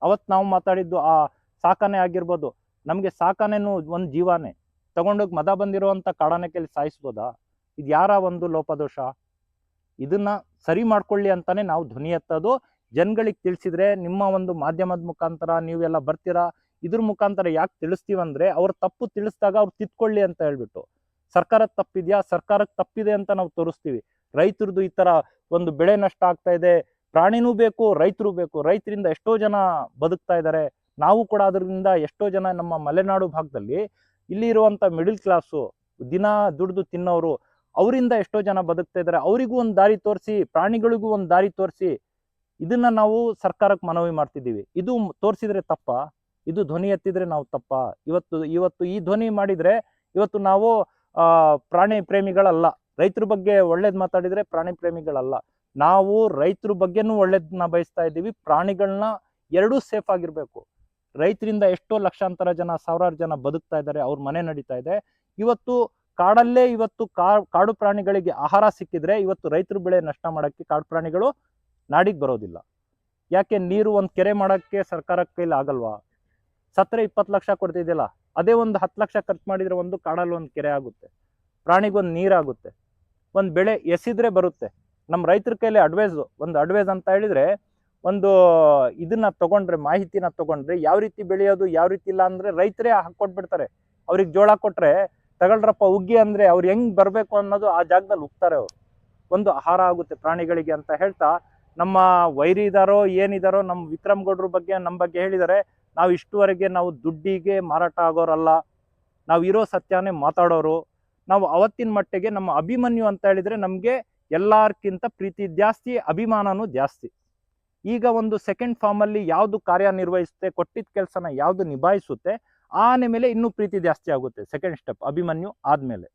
A: ಅವತ್ತು ನಾವು ಮಾತಾಡಿದ್ದು ಆ ಸಾಕಾನೆ ಆಗಿರ್ಬೋದು. ನಮಗೆ ಸಾಕಾನೆನೂ ಒಂದು ಜೀವಾನೆ. ತಗೊಂಡೋಗಿ ಮದ ಬಂದಿರುವಂತ ಕಾಡಾನೆ ಕೇಳಿ ಸಾಯಿಸ್ಬೋದಾ? ಇದು ಯಾರ ಒಂದು ಲೋಪದೋಷ? ಇದನ್ನ ಸರಿ ಮಾಡ್ಕೊಳ್ಳಿ ಅಂತಾನೆ ನಾವು ಧ್ವನಿ ಎತ್ತೋದು. ಜನಗಳಿಗೆ ತಿಳಿಸಿದ್ರೆ ನಿಮ್ಮ ಒಂದು ಮಾಧ್ಯಮದ ಮುಖಾಂತರ ನೀವೆಲ್ಲ ಬರ್ತೀರಾ? ಇದ್ರ ಮುಖಾಂತರ ಯಾಕೆ ತಿಳಿಸ್ತೀವಂದ್ರೆ ಅವ್ರ ತಪ್ಪು ತಿಳಿಸಿದಾಗ ಅವ್ರು ತಿದ್ಕೊಳ್ಳಿ ಅಂತ ಹೇಳ್ಬಿಟ್ಟು. ಸರ್ಕಾರದ ತಪ್ಪಿದ್ಯಾ? ಸರ್ಕಾರಕ್ಕೆ ತಪ್ಪಿದೆ ಅಂತ ನಾವು ತೋರಿಸ್ತೀವಿ. ರೈತರದ್ದು ಈ ತರ ಒಂದು ಬೆಳೆ ನಷ್ಟ ಆಗ್ತಾ ಇದೆ. ಪ್ರಾಣಿನೂ ಬೇಕು, ರೈತರು ಬೇಕು. ರೈತರಿಂದ ಎಷ್ಟೋ ಜನ ಬದುಕ್ತಾ ಇದ್ದಾರೆ ನಾವು ಕೂಡ ಅದರಿಂದ ಎಷ್ಟೋ ಜನ ನಮ್ಮ ಮಲೆನಾಡು ಭಾಗದಲ್ಲಿ ಇಲ್ಲಿ ಇರುವಂತ ಮಿಡಿಲ್ ಕ್ಲಾಸು, ದಿನ ದುಡ್ದು ತಿನ್ನೋರು, ಅವರಿಂದ ಎಷ್ಟೋ ಜನ ಬದುಕ್ತಾ ಇದ್ದಾರೆ ಅವರಿಗೂ ಒಂದು ದಾರಿ ತೋರಿಸಿ, ಪ್ರಾಣಿಗಳಿಗೂ ಒಂದು ದಾರಿ ತೋರಿಸಿ, ಇದನ್ನ ನಾವು ಸರ್ಕಾರಕ್ಕೆ ಮನವಿ ಮಾಡ್ತಿದ್ದೀವಿ. ಇದು ತೋರಿಸಿದ್ರೆ ತಪ್ಪ? ಇದು ಧ್ವನಿ ಎತ್ತಿದ್ರೆ ನಾವು ತಪ್ಪ. ಇವತ್ತು ಇವತ್ತು ಈ ಧ್ವನಿ ಮಾಡಿದ್ರೆ ಇವತ್ತು ನಾವು ಪ್ರಾಣಿ ಪ್ರೇಮಿಗಳಲ್ಲ. ರೈತರ ಬಗ್ಗೆ ಒಳ್ಳೇದು ಮಾತಾಡಿದ್ರೆ ಪ್ರಾಣಿ ಪ್ರೇಮಿಗಳಲ್ಲ. ನಾವು ರೈತರ ಬಗ್ಗೆನೂ ಒಳ್ಳೇದನ್ನ ಬಯಸ್ತಾ ಇದ್ದೀವಿ. ಪ್ರಾಣಿಗಳನ್ನ ಎರಡೂ ಸೇಫ್ ಆಗಿರ್ಬೇಕು. ರೈತರಿಂದ ಎಷ್ಟೋ ಲಕ್ಷಾಂತರ ಜನ, ಸಾವಿರಾರು ಜನ ಬದುಕ್ತಾ ಇದ್ದಾರೆ. ಅವ್ರ ಮನೆ ನಡೀತಾ ಇದೆ. ಇವತ್ತು ಕಾಡಲ್ಲೇ ಇವತ್ತು ಕಾಡು ಪ್ರಾಣಿಗಳಿಗೆ ಆಹಾರ ಸಿಕ್ಕಿದ್ರೆ ಇವತ್ತು ರೈತರು ಬೆಳೆ ನಷ್ಟ ಮಾಡೋಕ್ಕೆ ಕಾಡು ಪ್ರಾಣಿಗಳು ನಾಡಿಗೆ ಬರೋದಿಲ್ಲ. ಯಾಕೆ ನೀರು ಒಂದು ಕೆರೆ ಮಾಡೋಕ್ಕೆ ಸರ್ಕಾರ ಕೈಲಿ ಆಗಲ್ವಾ ಸತ್ತರೆ ಇಪ್ಪತ್ತು ಲಕ್ಷ ಕೊಡ್ತಿದ್ದಿಲ್ಲ ಅದೇ ಒಂದು ಹತ್ತು ಲಕ್ಷ ಖರ್ಚು ಮಾಡಿದರೆ ಒಂದು ಕಾಡಲ್ಲಿ ಒಂದು ಕೆರೆ ಆಗುತ್ತೆ. ಪ್ರಾಣಿಗೊಂದು ನೀರಾಗುತ್ತೆ. ಒಂದು ಬೆಳೆ ಎಸಿದ್ರೆ ಬರುತ್ತೆ. ನಮ್ಮ ರೈತರ ಕೈಲಿ ಅಡ್ವೈಸ್ ಒಂದು ಅಡ್ವೈಸ್ ಅಂತ ಹೇಳಿದ್ರೆ, ಒಂದು ಇದನ್ನ ತಗೊಂಡ್ರೆ, ಮಾಹಿತಿನ ತಗೊಂಡ್ರೆ, ಯಾವ ರೀತಿ ಬೆಳೆಯೋದು, ಯಾವ ರೀತಿ ಇಲ್ಲ ಅಂದ್ರೆ ರೈತರೇ ಹಾಕ್ಕೊಟ್ಬಿಡ್ತಾರೆ ಅವ್ರಿಗೆ ಜೋಳ ಕೊಟ್ರೆ ತಗೊಳ್ರಪ್ಪ ಉಗ್ಗಿ ಅಂದ್ರೆ ಅವ್ರು ಹೆಂಗೆ ಬರಬೇಕು ಅನ್ನೋದು ಆ ಜಾಗದಲ್ಲಿ ಉಗ್ತಾರೆ ಅವರು. ಒಂದು ಆಹಾರ ಆಗುತ್ತೆ ಪ್ರಾಣಿಗಳಿಗೆ ಅಂತ ಹೇಳ್ತಾ, ನಮ್ಮ ವೈರಿ ಇದಾರೋ ಏನಿದಾರೋ, ನಮ್ಮ ವಿಕ್ರಮ್ ಗೌಡ್ರ ಬಗ್ಗೆ, ನಮ್ಮ ಬಗ್ಗೆ ಹೇಳಿದ್ದಾರೆ ನಾವು ಇಷ್ಟುವರೆಗೆ ನಾವು ದುಡ್ಡಿಗೆ ಮಾರಾಟ ಆಗೋರಲ್ಲ. ನಾವು ಇರೋ ಸತ್ಯನೇ ಮಾತಾಡೋರು. ನಾವು ಅವತ್ತಿನ ಮಟ್ಟಿಗೆ ನಮ್ಮ ಅಭಿಮನ್ಯು ಅಂತ ಹೇಳಿದ್ರೆ ನಮಗೆ ಎಲ್ಲಾರ್ಕಿಂತ ಪ್ರೀತಿ ಜಾಸ್ತಿ, ಅಭಿಮಾನನೂ ಜಾಸ್ತಿ. ಈಗ ಒಂದು ಸೆಕೆಂಡ್ ಫಾರ್ಮಲ್ಲಿ ಯಾವುದು ಕಾರ್ಯನಿರ್ವಹಿಸುತ್ತೆ ಕೊಟ್ಟಿದ್ದ ಕೆಲಸನ ಯಾವುದು ನಿಭಾಯಿಸುತ್ತೆ, ಆನೆ ಮೇಲೆ ಇನ್ನೂ ಪ್ರೀತಿ ಜಾಸ್ತಿ ಆಗುತ್ತೆ ಸೆಕೆಂಡ್ ಸ್ಟೆಪ್ ಅಭಿಮನ್ಯು ಆದಮೇಲೆ.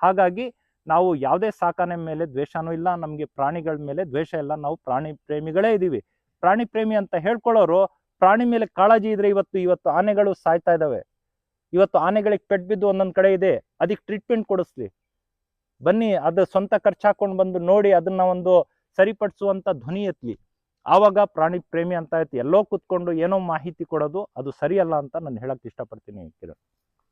A: ಹಾಗಾಗಿ ನಾವು ಯಾವುದೇ ಸಾಕಾನೆ ಮೇಲೆ ದ್ವೇಷನೂ ಇಲ್ಲ, ನಮಗೆ ಪ್ರಾಣಿಗಳ ಮೇಲೆ ದ್ವೇಷ ಇಲ್ಲ, ನಾವು ಪ್ರಾಣಿ ಪ್ರೇಮಿಗಳೇ ಇದ್ದೀವಿ ಪ್ರಾಣಿ ಪ್ರೇಮಿ ಅಂತ ಹೇಳ್ಕೊಳ್ಳೋರು ಪ್ರಾಣಿ ಮೇಲೆ ಕಾಳಜಿ ಇದ್ರೆ ಇವತ್ತು ಇವತ್ತು ಆನೆಗಳು ಸಾಯ್ತಾ ಇದ್ದಾವೆ. ಇವತ್ತು ಆನೆಗಳಿಗೆ ಪೆಟ್ ಬಿದ್ದು ಒಂದೊಂದು ಕಡೆ ಇದೆ, ಅದಕ್ಕೆ ಟ್ರೀಟ್ಮೆಂಟ್ ಕೊಡಿಸ್ಲಿ. ಬನ್ನಿ ಅದು ಸ್ವಂತ ಖರ್ಚು ಹಾಕೊಂಡು ಬಂದು ನೋಡಿ, ಅದನ್ನ ಒಂದು ಸರಿಪಡಿಸುವಂತ ಧ್ವನಿ ಎತ್ಲಿ. ಆವಾಗ ಪ್ರಾಣಿ ಪ್ರೇಮಿ ಅಂತ ಆಯ್ತು ಎಲ್ಲೋ ಕುತ್ಕೊಂಡು ಏನೋ ಮಾಹಿತಿ ಕೊಡೋದು ಅದು ಸರಿಯಲ್ಲ ಅಂತ ನಾನು ಹೇಳಕ್ ಇಷ್ಟಪಡ್ತೀನಿ ಕಿರಣ್.